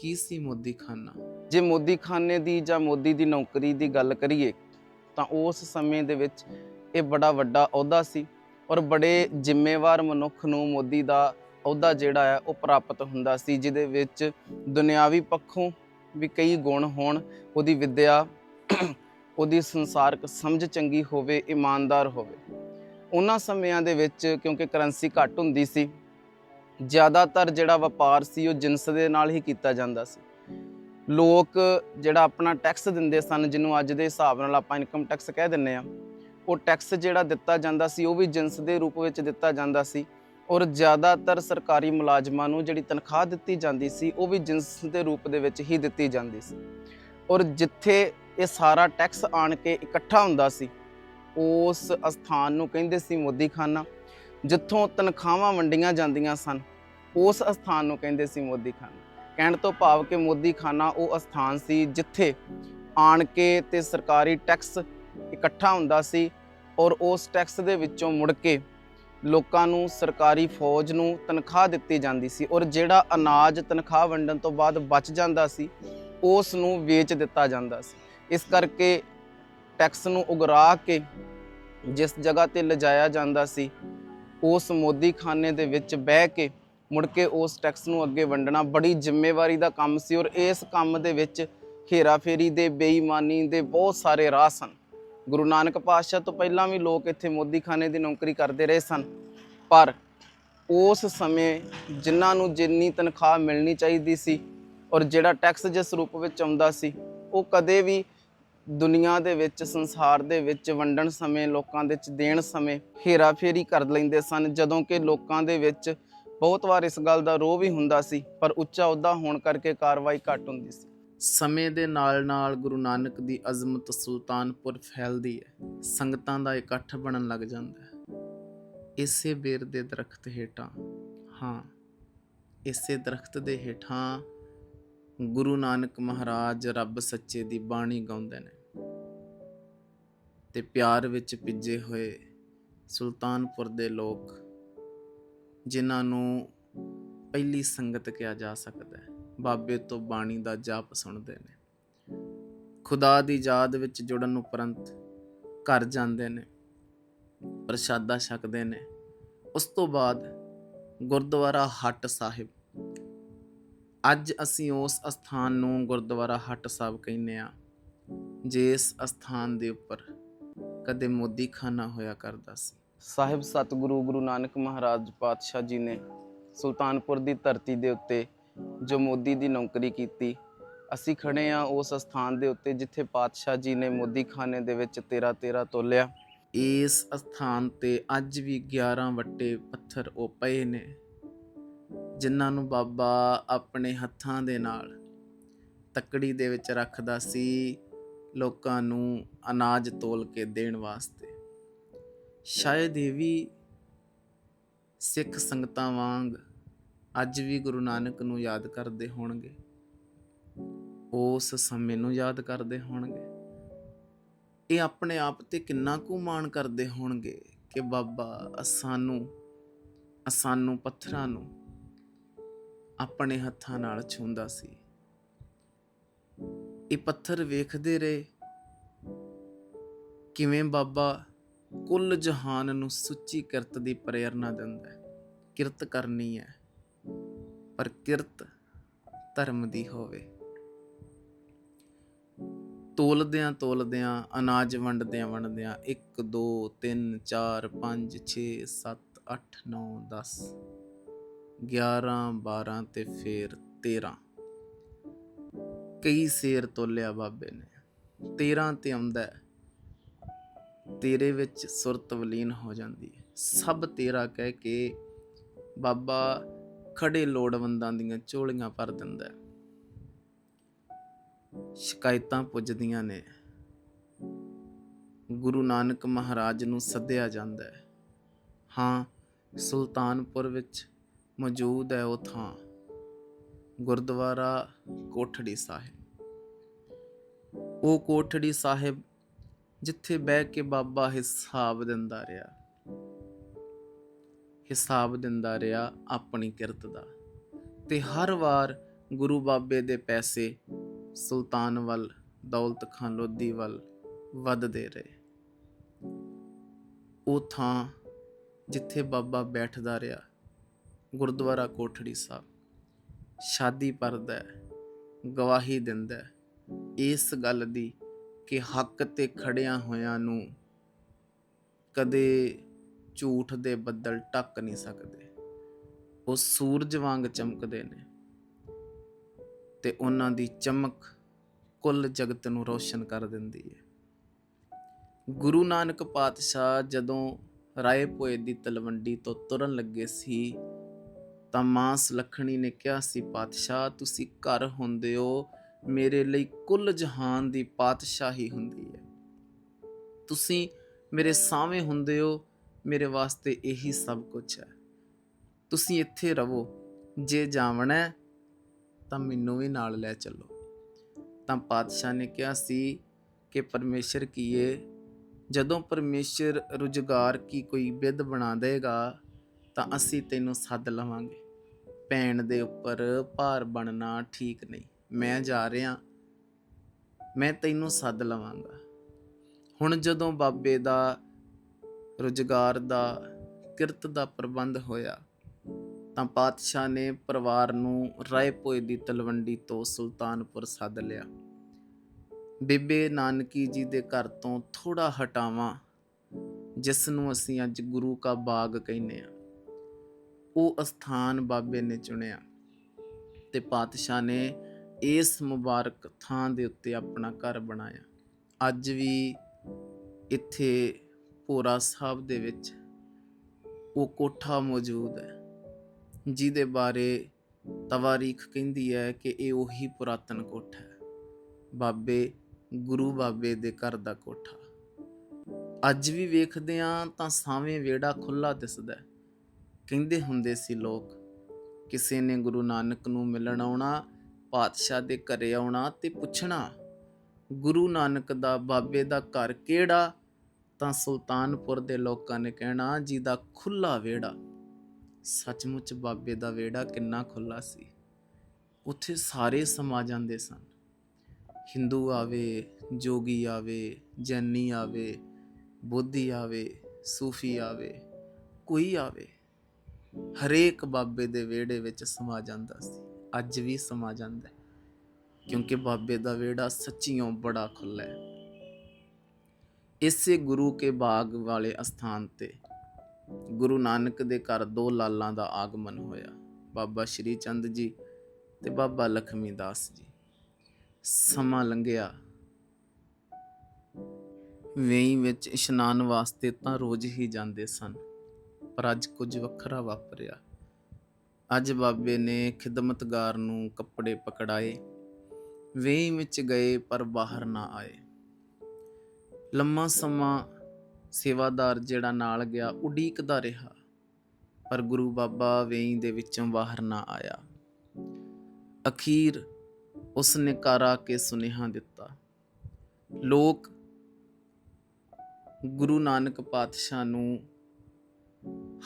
ਕੀ ਸੀ ਮੋਦੀ ਖਾਨਾ? ਜੇ ਮੋਦੀ ਖਾਨੇ ਦੀ ਜਾਂ ਮੋਦੀ ਦੀ ਨੌਕਰੀ ਦੀ ਗੱਲ ਕਰੀਏ, ਤਾਂ ਉਸ ਸਮੇਂ ਦੇ ਵਿੱਚ ਇਹ ਬੜਾ ਵੱਡਾ ਅਹੁਦਾ ਸੀ ਔਰ ਬੜੇ ਜ਼ਿੰਮੇਵਾਰ ਮਨੁੱਖ ਨੂੰ ਮੋਦੀ ਦਾ ਅਹੁਦਾ ਜਿਹੜਾ ਆ ਉਹ ਪ੍ਰਾਪਤ ਹੁੰਦਾ ਸੀ, ਜਿਹਦੇ ਵਿੱਚ ਦੁਨਿਆਵੀ ਪੱਖੋਂ ਵੀ ਕਈ ਗੁਣ ਹੋਣ, ਉਹਦੀ ਵਿੱਦਿਆ, ਉਹਦੀ ਸੰਸਾਰਕ ਸਮਝ ਚੰਗੀ ਹੋਵੇ, ਇਮਾਨਦਾਰ ਹੋਵੇ। ਉਹਨਾਂ ਸਮਿਆਂ ਦੇ ਵਿੱਚ ਕਿਉਂਕਿ ਕਰੰਸੀ ਘੱਟ ਹੁੰਦੀ ਸੀ, ਜ਼ਿਆਦਾਤਰ ਜਿਹੜਾ ਵਪਾਰ ਸੀ ਉਹ ਜਿੰਸ ਦੇ ਨਾਲ ਹੀ ਕੀਤਾ ਜਾਂਦਾ ਸੀ। ਲੋਕ ਜਿਹੜਾ ਆਪਣਾ ਟੈਕਸ ਦਿੰਦੇ ਸਨ, ਜਿਹਨੂੰ ਅੱਜ ਦੇ ਹਿਸਾਬ ਨਾਲ ਆਪਾਂ ਇਨਕਮ ਟੈਕਸ ਕਹਿ ਦਿੰਨੇ ਆ ਉਹ ਟੈਕਸ ਜਿਹੜਾ ਦਿੱਤਾ ਜਾਂਦਾ ਸੀ, ਉਹ ਵੀ ਜਿੰਸ ਦੇ ਰੂਪ ਵਿੱਚ ਦਿੱਤਾ ਜਾਂਦਾ ਸੀ। ਔਰ ਜ਼ਿਆਦਾਤਰ ਸਰਕਾਰੀ ਮੁਲਾਜ਼ਮਾਂ ਨੂੰ ਜਿਹੜੀ ਤਨਖਾਹ ਦਿੱਤੀ ਜਾਂਦੀ ਸੀ, ਉਹ ਵੀ ਜਿੰਸ ਦੇ ਰੂਪ ਦੇ ਵਿੱਚ ਹੀ ਦਿੱਤੀ ਜਾਂਦੀ ਸੀ। ਔਰ ਜਿੱਥੇ ਇਹ ਸਾਰਾ ਟੈਕਸ ਆਣ ਕੇ ਇਕੱਠਾ ਹੁੰਦਾ ਸੀ, ਉਸ ਸਥਾਨ ਨੂੰ ਕਹਿੰਦੇ ਸੀ ਮੋਦੀਖਾਨਾ। ਜਿੱਥੋਂ ਤਨਖਾਹਾਂ ਵੰਡੀਆਂ ਜਾਂਦੀਆਂ ਸਨ, ਉਸ ਸਥਾਨ ਨੂੰ ਕਹਿੰਦੇ ਸੀ ਮੋਦੀਖਾਨਾ। ਕਹਿਣ ਤੋਂ ਭਾਵ ਕਿ ਮੋਦੀਖਾਨਾ ਉਹ ਸਥਾਨ ਸੀ ਜਿੱਥੇ ਆਣ ਕੇ ਤੇ ਸਰਕਾਰੀ ਟੈਕਸ ਇਕੱਠਾ ਹੁੰਦਾ ਸੀ ਔਰ ਉਸ ਟੈਕਸ ਦੇ ਵਿੱਚੋਂ ਮੁੜ ਕੇ ਲੋਕਾਂ ਨੂੰ ਸਰਕਾਰੀ ਫੌਜ ਨੂੰ ਤਨਖਾਹ ਦਿੱਤੀ ਜਾਂਦੀ ਸੀ ਔਰ ਜਿਹੜਾ ਅਨਾਜ ਤਨਖਾਹ ਵੰਡਣ ਤੋਂ ਬਾਅਦ ਬਚ ਜਾਂਦਾ ਸੀ, ਉਸ ਨੂੰ ਵੇਚ ਦਿੱਤਾ ਜਾਂਦਾ ਸੀ। ਇਸ ਕਰਕੇ ਟੈਕਸ ਨੂੰ ਉਗਰਾ ਕੇ ਜਿਸ ਜਗ੍ਹਾ ਤੇ ਲਿਜਾਇਆ ਜਾਂਦਾ ਸੀ, ਉਸ ਮੋਦੀ ਖਾਨੇ ਦੇ ਵਿੱਚ ਬਹਿ ਕੇ ਮੁੜ ਕੇ ਉਸ ਟੈਕਸ ਨੂੰ ਅੱਗੇ ਵੰਡਣਾ ਬੜੀ ਜ਼ਿੰਮੇਵਾਰੀ ਦਾ ਕੰਮ ਸੀ ਔਰ ਇਸ ਕੰਮ ਦੇ ਵਿੱਚ ਹੇਰਾਫੇਰੀ ਦੇ, ਬੇਈਮਾਨੀ ਦੇ ਬਹੁਤ ਸਾਰੇ ਰਾਹ ਸਨ। ਗੁਰੂ ਨਾਨਕ ਪਾਤਸ਼ਾਹ ਤੋਂ ਪਹਿਲਾਂ ਵੀ ਲੋਕ ਇੱਥੇ ਮੋਦੀਖਾਨੇ ਦੀ ਨੌਕਰੀ ਕਰਦੇ ਰਹੇ ਸਨ। ਪਰ ਉਸ ਸਮੇਂ ਜਿਨ੍ਹਾਂ ਨੂੰ ਜਿੰਨੀ ਤਨਖਾਹ ਮਿਲਣੀ ਚਾਹੀਦੀ ਸੀ ਔਰ ਜਿਹੜਾ ਟੈਕਸ ਜਿਸ ਰੂਪ ਵਿੱਚ ਆਉਂਦਾ ਸੀ, ਉਹ ਕਦੇ ਵੀ ਦੁਨੀਆ ਦੇ ਵਿੱਚ, ਸੰਸਾਰ ਦੇ ਵਿੱਚ ਵੰਡਣ ਸਮੇਂ, ਲੋਕਾਂ ਦੇ ਵਿੱਚ ਦੇਣ ਸਮੇਂ ਹੇਰਾਫੇਰੀ ਕਰ ਲੈਂਦੇ ਸਨ। ਜਦੋਂ ਕਿ ਲੋਕਾਂ ਦੇ ਵਿੱਚ ਬਹੁਤ ਵਾਰ ਇਸ ਗੱਲ ਦਾ ਰੋਹ ਵੀ ਹੁੰਦਾ ਸੀ, ਪਰ ਉੱਚਾ ਅਹੁਦਾ ਹੋਣ ਕਰਕੇ ਕਾਰਵਾਈ ਘੱਟ ਹੁੰਦੀ ਸੀ। ਸਮੇਂ ਦੇ ਨਾਲ ਨਾਲ ਗੁਰੂ ਨਾਨਕ ਦੀ ਅਜ਼ਮਤ ਸੁਲਤਾਨਪੁਰ ਫੈਲਦੀ ਹੈ। ਸੰਗਤਾਂ ਦਾ ਇਕੱਠ ਬਣਨ ਲੱਗ ਜਾਂਦਾ ਹੈ। ਇਸੇ ਬੇਰ ਦੇ ਦਰਖਤ ਹੇਠਾਂ, ਹਾਂ, ਇਸੇ ਦਰਖਤ ਦੇ ਹੇਠਾਂ ਗੁਰੂ ਨਾਨਕ ਮਹਾਰਾਜ ਰੱਬ ਸੱਚੇ ਦੀ ਬਾਣੀ ਗਾਉਂਦੇ ਨੇ। ਤੇ ਪਿਆਰ ਵਿੱਚ ਭਿੱਜੇ ਹੋਏ ਸੁਲਤਾਨਪੁਰ ਦੇ ਲੋਕ, ਜਿਨ੍ਹਾਂ ਨੂੰ ਪਹਿਲੀ ਸੰਗਤ ਕਿਹਾ ਜਾ ਸਕਦਾ ਹੈ। ਬਾਬੇ ਤੋਂ ਬਾਣੀ ਦਾ ਜਾਪ ਸੁਣਦੇ ਨੇ। ਖੁਦਾ ਦੀ ਯਾਦ ਵਿੱਚ ਜੁੜਨ ਉਪਰੰਤ ਘਰ ਜਾਂਦੇ ਨੇ, ਪ੍ਰਸ਼ਾਦਾ ਛਕਦੇ ਨੇ। ਉਸ ਤੋਂ ਬਾਅਦ ਗੁਰਦੁਆਰਾ ਹੱਟ ਸਾਹਿਬ। ਅੱਜ ਅਸੀਂ ਉਸ ਅਸਥਾਨ ਨੂੰ ਗੁਰਦੁਆਰਾ ਹੱਟ ਸਾਹਿਬ ਕਹਿੰਦੇ ਆ ਜਿਸ ਅਸਥਾਨ ਦੇ ਉੱਪਰ ਕਦੇ ਮੋਦੀ ਖਾਨਾ ਹੋਇਆ ਕਰਦਾ ਸੀ। ਸਾਹਿਬ ਸਤਿਗੁਰੂ ਗੁਰੂ ਨਾਨਕ ਮਹਾਰਾਜ ਪਾਤਸ਼ਾਹ ਜੀ ਨੇ ਸੁਲਤਾਨਪੁਰ ਦੀ ਧਰਤੀ ਦੇ ਉੱਤੇ ਜੋ ਮੋਦੀ ਦੀ ਨੌਕਰੀ ਕੀਤੀ। ਅਸੀਂ ਖੜੇ ਆ ਉਸ ਸਥਾਨ ਦੇ ਉੱਤੇ ਜਿੱਥੇ ਪਾਤਸ਼ਾਹ ਜੀ ਨੇ ਮੋਦੀ ਖਾਨੇ ਦੇ ਵਿੱਚ 13 13 ਤੋਲਿਆ। ਇਸ ਸਥਾਨ ਤੇ ਅੱਜ ਵੀ 11 ਵੱਟੇ ਪੱਥਰ ਉਹ ਪਏ ਨੇ, ਜਿਨ੍ਹਾਂ ਨੂੰ ਬਾਬਾ ਆਪਣੇ ਹੱਥਾਂ ਦੇ ਨਾਲ ਤੱਕੜੀ ਦੇ ਵਿੱਚ ਰੱਖਦਾ ਸੀ ਲੋਕਾਂ ਨੂੰ ਅਨਾਜ ਤੋਲ ਕੇ ਦੇਣ ਵਾਸਤੇ। ਸ਼ਾਇਦ ਇਹ ਵੀ ਸਿੱਖ ਸੰਗਤਾਂ ਵਾਂਗ ਅੱਜ ਵੀ ਗੁਰੂ ਨਾਨਕ ਨੂੰ ਯਾਦ ਕਰਦੇ ਹੋਣਗੇ। ਉਸ ਸਮੇਂ ਨੂੰ ਯਾਦ ਕਰਦੇ ਹੋਣਗੇ। ਇਹ ਆਪਣੇ ਆਪ ਤੇ ਕਿੰਨਾ ਕੁ ਮਾਣ ਕਰਦੇ ਹੋਣਗੇ ਕਿ ਬਾਬਾ ਸਾਨੂੰ ਸਾਨੂੰ ਪੱਥਰਾਂ ਨੂੰ ਆਪਣੇ ਹੱਥਾਂ ਨਾਲ ਛੂੰਦਾ ਸੀ। ਇਹ ਪੱਥਰ ਵੇਖਦੇ ਰਹੇ ਕਿਵੇਂ ਬਾਬਾ ਕੁੱਲ ਜਹਾਨ ਨੂੰ ਸੁੱਚੀ ਕਿਰਤ ਦੀ ਪ੍ਰੇਰਣਾ ਦਿੰਦਾ ਹੈ, ਕਿਰਤ ਕਰਨੀ ਹੈ। ਪ੍ਰਕਿਰਤ ਧਰਮ ਦੀ ਹੋਵੇ। ਤੋਲਦਿਆਂ ਤੋਲਦਿਆਂ, ਅਨਾਜ ਵੰਡਦਿਆਂ ਵੰਡਦਿਆਂ 1 2 3 4 5 6 7 8 9 10 11 12 ਤੇ ਫੇਰ 13 ਕਈ ਸੇਰ ਤੋਲਿਆ ਬਾਬੇ ਨੇ। 13 ਤੇ ਆਉਂਦਾ ਤੇਰੇ ਵਿੱਚ ਸੁਰਤ ਵਲੀਨ ਹੋ ਜਾਂਦੀ ਹੈ। ਸਭ ਤੇਰਾ ਕਹਿ ਕੇ ਬਾਬਾ ਖੜੇ ਲੋੜਵੰਦਾਂ ਦੀਆਂ ਝੋਲੀਆਂ ਭਰ ਦਿੰਦਾ ਹੈ। ਸ਼ਿਕਾਇਤਾਂ ਪੁੱਜਦੀਆਂ ਨੇ। ਗੁਰੂ ਨਾਨਕ ਮਹਾਰਾਜ ਨੂੰ ਸੱਦਿਆ ਜਾਂਦਾ ਹੈ। ਹਾਂ, ਸੁਲਤਾਨਪੁਰ ਵਿੱਚ ਮੌਜੂਦ ਹੈ ਉਹ ਥਾਂ, ਗੁਰਦੁਆਰਾ ਕੋਠੜੀ ਸਾਹਿਬ। ਉਹ ਕੋਠੜੀ ਸਾਹਿਬ ਜਿੱਥੇ ਬਹਿ ਕੇ ਬਾਬਾ ਹਿਸਾਬ ਦਿੰਦਾ ਰਿਹਾ। ਹਿਸਾਬ ਦਿੰਦਾ ਰਿਹਾ ਆਪਣੀ ਕਿਰਤ ਦਾ। ਤੇ ਹਰ ਵਾਰ ਗੁਰੂ ਬਾਬੇ ਦੇ ਪੈਸੇ ਸੁਲਤਾਨ ਵੱਲ, ਦੌਲਤ ਖਾਨ ਲੋਧੀ ਵੱਲ ਵੱਧਦੇ ਰਹੇ। ਉਹ ਥਾਂ ਜਿੱਥੇ ਬਾਬਾ ਬੈਠਦਾ ਰਿਹਾ, ਗੁਰਦੁਆਰਾ ਕੋਠੜੀ ਸਾਹਿਬ। ਸ਼ਾਦੀ ਪਰਦਾ ਗਵਾਹੀ ਦਿੰਦਾ ਇਸ ਗੱਲ ਦੀ ਕਿ ਹੱਕ ਤੇ ਖੜਿਆਂ ਹੋਇਆਂ ਨੂੰ ਕਦੇ ਝੂਠ ਦੇ ਬੱਦਲ ਟੱਕ ਨਹੀਂ ਸਕਦੇ। ਉਹ ਸੂਰਜ ਵਾਂਗ ਚਮਕਦੇ ਨੇ। ਤੇ ਉਹਨਾਂ ਦੀ ਚਮਕ ਕੁੱਲ ਜਗਤ ਨੂੰ ਰੋਸ਼ਨ ਕਰ ਦਿੰਦੀ ਹੈ। ਗੁਰੂ ਨਾਨਕ ਪਾਤਸ਼ਾਹ ਜਦੋਂ ਰਾਏ ਭੋਏ ਦੀ ਤਲਵੰਡੀ ਤੋਂ ਤੁਰਨ ਲੱਗੇ ਸੀ, ਤਾਂ ਮਾਂ ਸੁਲੱਖਣੀ ਨੇ ਕਿਹਾ ਸੀ, ਪਾਤਸ਼ਾਹ, ਤੁਸੀਂ ਘਰ ਹੁੰਦੇ ਹੋ, ਮੇਰੇ ਲਈ ਕੁੱਲ ਜਹਾਨ ਦੀ ਪਾਤਸ਼ਾਹੀ ਹੁੰਦੀ ਹੈ। ਤੁਸੀਂ ਮੇਰੇ ਸਾਹਵੇਂ ਹੁੰਦੇ ਹੋ ਮੇਰੇ ਵਾਸਤੇ ਇਹੀ ਸਭ ਕੁਝ ਹੈ। ਤੁਸੀਂ ਇੱਥੇ ਰਹੋ। ਜੇ ਜਾਵਣਾ ਤਾਂ ਮੈਨੂੰ ਵੀ ਨਾਲ ਲੈ ਚੱਲੋ। ਤਾਂ ਪਾਤਸ਼ਾਹ ਨੇ ਕਿਹਾ ਸੀ ਕਿ ਪਰਮੇਸ਼ਰ ਕੀਏ ਜਦੋਂ ਪਰਮੇਸ਼ਰ ਰੁਜ਼ਗਾਰ ਕੀ ਕੋਈ ਵਿਧ ਬਣਾ ਦੇਗਾ, ਤਾਂ ਅਸੀਂ ਤੈਨੂੰ ਸੱਦ ਲਵਾਂਗੇ। ਭੈਣ ਦੇ ਉੱਪਰ ਭਾਰ ਬਣਨਾ ਠੀਕ ਨਹੀਂ। ਮੈਂ ਜਾ ਰਿਹਾ, ਮੈਂ ਤੈਨੂੰ ਸੱਦ ਲਵਾਂਗਾ। ਹੁਣ ਜਦੋਂ ਬਾਬੇ ਦਾ ਰੁਜ਼ਗਾਰ ਦਾ, ਕਿਰਤ ਦਾ ਪ੍ਰਬੰਧ ਹੋਇਆ। ਤਾਂ ਪਾਤਸ਼ਾਹ ਨੇ ਪਰਿਵਾਰ ਨੂੰ ਰਾਏਪੁਰ ਦੀ ਤਲਵੰਡੀ ਤੋਂ ਸੁਲਤਾਨਪੁਰ ਸੱਦ ਲਿਆ। ਬੇਬੇ ਨਾਨਕੀ ਜੀ ਦੇ ਘਰ ਤੋਂ ਥੋੜਾ ਹਟਾਵਾਂ, ਜਿਸ ਨੂੰ ਅਸੀਂ ਅੱਜ ਗੁਰੂ ਕਾ ਬਾਗ ਕਹਿੰਦੇ ਆ ਉਹ ਅਸਥਾਨ ਬਾਬੇ ਨੇ ਚੁਣਿਆ ਤੇ ਪਾਤਸ਼ਾਹ ਨੇ ਇਸ ਮੁਬਾਰਕ ਥਾਂ ਦੇ ਉੱਤੇ ਆਪਣਾ ਘਰ ਬਣਾਇਆ। ਅੱਜ ਵੀ ਇੱਥੇ ਭੋਰਾ ਸਾਹਿਬ ਦੇ ਵਿੱਚ ਉਹ ਕੋਠਾ ਮੌਜੂਦ ਹੈ, ਜਿਹਦੇ ਬਾਰੇ ਤਵਾਰੀਖ ਕਹਿੰਦੀ ਹੈ ਕਿ ਇਹ ਉਹੀ ਪੁਰਾਤਨ ਕੋਠਾ ਹੈ, ਬਾਬੇ, ਗੁਰੂ ਬਾਬੇ ਦੇ ਘਰ ਦਾ ਕੋਠਾ। ਅੱਜ ਵੀ ਵੇਖਦੇ ਆ ਤਾਂ ਸਾਵੇਂ ਵਿਹੜਾ ਖੁੱਲਾ ਦਿਸਦਾ ਕਹਿੰਦੇ ਹੁੰਦੇ ਸੀ ਲੋਕ, ਕਿਸੇ ਨੇ ਗੁਰੂ ਨਾਨਕ ਨੂੰ ਮਿਲਣ ਆਉਣਾ, ਪਾਤਸ਼ਾਹ ਦੇ ਘਰੇ ਆਉਣਾ ਤੇ ਪੁੱਛਣਾ, ਗੁਰੂ ਨਾਨਕ ਦਾ ਬਾਬੇ ਦਾ ਘਰ ਕਿਹੜਾ? ਤਾਂ ਸੁਲਤਾਨਪੁਰ ਦੇ ਲੋਕਾਂ ਨੇ ਕਹਿਣਾ ਜਿਹਦਾ ਖੁੱਲਾ ਵਿਹੜਾ। ਸੱਚਮੁੱਚ ਬਾਬੇ ਦਾ ਵਿਹੜਾ ਕਿੰਨਾ ਖੁੱਲਾ ਸੀ। ਉੱਥੇ ਸਾਰੇ ਸਮਾ ਜਾਂਦੇ ਸਨ। ਹਿੰਦੂ ਆਵੇ, ਜੋਗੀ ਆਵੇ, ਜੈਨੀ ਆਵੇ, ਬੁੱਧੀ ਆਵੇ, ਸੂਫੀ ਆਵੇ, ਕੋਈ ਆਵੇ, ਹਰੇਕ ਬਾਬੇ ਦੇ ਵਿਹੜੇ ਵਿੱਚ ਸਮਾ ਜਾਂਦਾ ਸੀ। ਅੱਜ ਵੀ ਸਮਾ ਜਾਂਦਾ ਕਿਉਂਕਿ ਬਾਬੇ ਦਾ ਵਿਹੜਾ ਸੱਚੀਓਂ ਬੜਾ ਖੁੱਲ੍ਹਾ ਹੈ। ਇਸੇ ਗੁਰੂ ਕੇ ਬਾਗ ਵਾਲੇ ਅਸਥਾਨ ਤੇ ਗੁਰੂ ਨਾਨਕ ਦੇ ਘਰ ਦੋ ਲਾਲਾਂ ਦਾ ਆਗਮਨ ਹੋਇਆ। ਬਾਬਾ ਸ਼੍ਰੀ ਚੰਦ ਜੀ ਤੇ ਬਾਬਾ ਲਖਮੀ ਦਾਸ ਜੀ। ਸਮਾਂ ਲੰਘਿਆ। ਵੇਈ ਵਿੱਚ ਇਸ਼ਨਾਨ ਵਾਸਤੇ ਤਾਂ ਰੋਜ਼ ਹੀ ਜਾਂਦੇ ਸਨ, ਪਰ ਅੱਜ ਕੁਝ ਵੱਖਰਾ ਵਾਪਰਿਆ। ਅੱਜ ਬਾਬੇ ਨੇ ਖਿਦਮਤਗਾਰ ਨੂੰ ਕੱਪੜੇ ਪਕੜਾਏ। ਵੇਈ ਵਿੱਚ ਗਏ ਪਰ ਬਾਹਰ ਨਾ ਆਏ। ਲੰਮਾ ਸਮਾਂ ਸੇਵਾਦਾਰ ਜਿਹੜਾ ਨਾਲ ਗਿਆ, ਉਡੀਕਦਾ ਰਿਹਾ, ਪਰ ਗੁਰੂ ਬਾਬਾ ਵੇਈ ਦੇ ਵਿੱਚੋਂ ਬਾਹਰ ਨਾ ਆਇਆ। ਅਖੀਰ ਉਸ ਨੇ ਘਰ ਆ ਕੇ ਸੁਨੇਹਾ ਦਿੱਤਾ। ਲੋਕ ਗੁਰੂ ਨਾਨਕ ਪਾਤਸ਼ਾਹ ਨੂੰ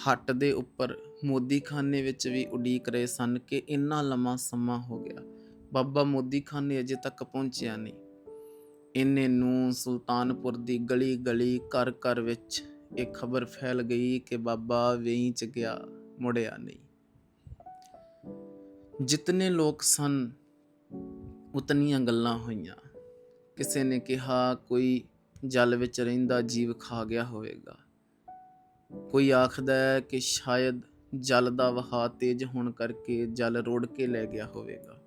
ਹੱਟ ਦੇ ਉੱਪਰ ਮੋਦੀਖਾਨੇ ਵਿੱਚ ਵੀ ਉਡੀਕ ਰਹੇ ਸਨ ਕਿ ਇੰਨਾ ਲੰਮਾ ਸਮਾਂ ਹੋ ਗਿਆ। ਬਾਬਾ ਮੋਦੀਖਾਨੇ ਅਜੇ ਤੱਕ ਪਹੁੰਚਿਆ ਨਹੀਂ। ਇੰਨੇ ਨੂੰ ਸੁਲਤਾਨਪੁਰ ਦੀ ਗਲੀ ਗਲੀ ਘਰ ਘਰ ਵਿੱਚ ਇਹ ਖਬਰ ਫੈਲ ਗਈ ਕਿ ਬਾਬਾ ਵੇਈ ਚ ਗਿਆ, ਮੁੜਿਆ ਨਹੀਂ। ਜਿਤਨੇ ਲੋਕ ਸਨ, ਉਤਨੀਆਂ ਗੱਲਾਂ ਹੋਈਆਂ। ਕਿਸੇ ਨੇ ਕਿਹਾ, ਕੋਈ ਜਲ ਵਿੱਚ ਰਹਿੰਦਾ ਜੀਵ ਖਾ ਗਿਆ ਹੋਵੇਗਾ। ਕੋਈ ਆਖਦਾ ਹੈ ਕਿ ਸ਼ਾਇਦ ਜਲ ਦਾ ਵਹਾਅ ਤੇਜ਼ ਹੋਣ ਕਰਕੇ ਜਲ ਰੋੜ ਕੇ ਲੈ ਗਿਆ ਹੋਵੇਗਾ।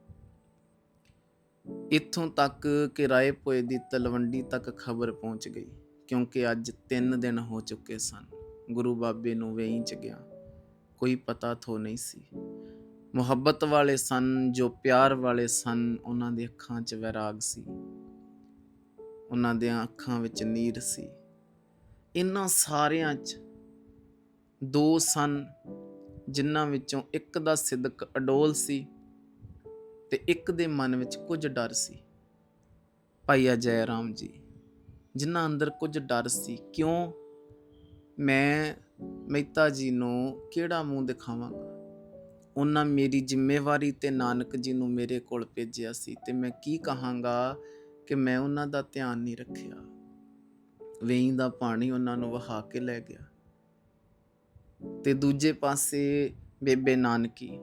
ਇੱਥੋਂ ਤੱਕ ਕਿ ਰਾਏਪੁਏ ਦੀ ਤਲਵੰਡੀ ਤੱਕ ਖਬਰ ਪਹੁੰਚ ਗਈ, ਕਿਉਂਕਿ ਅੱਜ 3 ਦਿਨ ਹੋ ਚੁੱਕੇ ਸਨ। ਗੁਰੂ ਬਾਬੇ ਨੂੰ ਵੇਈ ਚ ਗਿਆ। ਕੋਈ ਪਤਾ ਥੋ ਨਹੀਂ ਸੀ। ਮੁਹੱਬਤ ਵਾਲੇ ਸਨ ਜੋ ਪਿਆਰ ਵਾਲੇ ਸਨ, ਉਹਨਾਂ ਦੀ ਅੱਖਾਂ 'ਚ ਵੈਰਾਗ ਸੀ। ਉਹਨਾਂ ਦੀਆਂ ਅੱਖਾਂ ਵਿੱਚ ਨੀਰ ਸੀ। ਇਹਨਾਂ ਸਾਰਿਆਂ 'ਚ ਦੋ ਸਨ, ਜਿਨ੍ਹਾਂ ਵਿੱਚੋਂ ਇੱਕ ਦਾ ਸਿਦਕ ਅਡੋਲ ਸੀ ਤੇ ਇੱਕ ਦੇ ਮਨ ਵਿੱਚ ਕੁਝ ਡਰ ਸੀ। ਭਾਈ ਅਜੈ ਰਾਮ ਜੀ, ਜਿਨ੍ਹਾਂ ਅੰਦਰ ਕੁਝ ਡਰ ਸੀ, ਕਿਉਂ? ਮੈਂ, ਮਹਿਤਾ ਜੀ ਨੂੰ ਕਿਹੜਾ ਮੂੰਹ ਦਿਖਾਵਾਂਗਾ? ਉਹਨਾਂ ਮੇਰੀ ਜ਼ਿੰਮੇਵਾਰੀ ਤੇ ਨਾਨਕ ਜੀ ਨੂੰ ਮੇਰੇ ਕੋਲ ਭੇਜਿਆ ਸੀ ਤੇ ਮੈਂ ਕੀ ਕਹਾਂਗਾ ਕਿ ਮੈਂ ਉਹਨਾਂ ਦਾ ਧਿਆਨ ਨਹੀਂ ਰੱਖਿਆ। ਵੇਈ ਦਾ ਪਾਣੀ ਉਹਨਾਂ ਨੂੰ ਵਹਾ ਕੇ ਲੈ ਗਿਆ। ਤੇ ਦੂਜੇ ਪਾਸੇ ਬੇਬੇ ਨਾਨਕੀ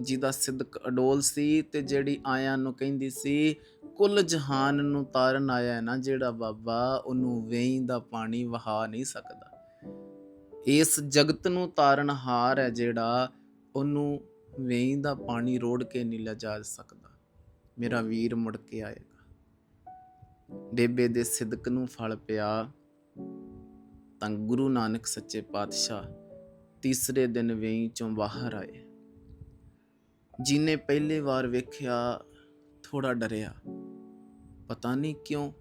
ਜਿਹਦਾ ਸਿਦਕ ਅਡੋਲ ਸੀ ਤੇ ਜਿਹੜੀ ਆਇਆਂ ਨੂੰ ਕਹਿੰਦੀ ਸੀ, ਕੁੱਲ ਜਹਾਨ ਨੂੰ ਤਾਰਨ ਆਇਆ ਹੈ ਨਾ ਜਿਹੜਾ ਬਾਬਾ, ਉਹਨੂੰ ਵੇਈ ਦਾ ਪਾਣੀ ਵਹਾ ਨਹੀਂ ਸਕਦਾ। ਇਸ ਜਗਤ ਨੂੰ ਤਾਰਨ ਹਾਰ ਹੈ ਜਿਹੜਾ, ਉਹਨੂੰ ਵੇਈ ਦਾ ਪਾਣੀ ਰੋੜ ਕੇ ਨਹੀਂ ਲਿਜਾ ਸਕਦਾ। ਮੇਰਾ ਵੀਰ ਮੁੜ ਕੇ ਆਏਗਾ। ਬੇਬੇ ਦੇ ਸਿਦਕ ਨੂੰ ਫਲ ਪਿਆ, ਤਾਂ ਗੁਰੂ ਨਾਨਕ ਸੱਚੇ ਪਾਤਸ਼ਾਹ ਤੀਸਰੇ ਦਿਨ ਵੇਈ ਚੋਂ ਬਾਹਰ ਆਏ। ਜਿਨੇ ਪਹਿਲੀ ਵਾਰ ਵੇਖਿਆ ਥੋੜਾ ਡਰਿਆ। ਪਤਾ ਨਹੀਂ ਕਿਉਂ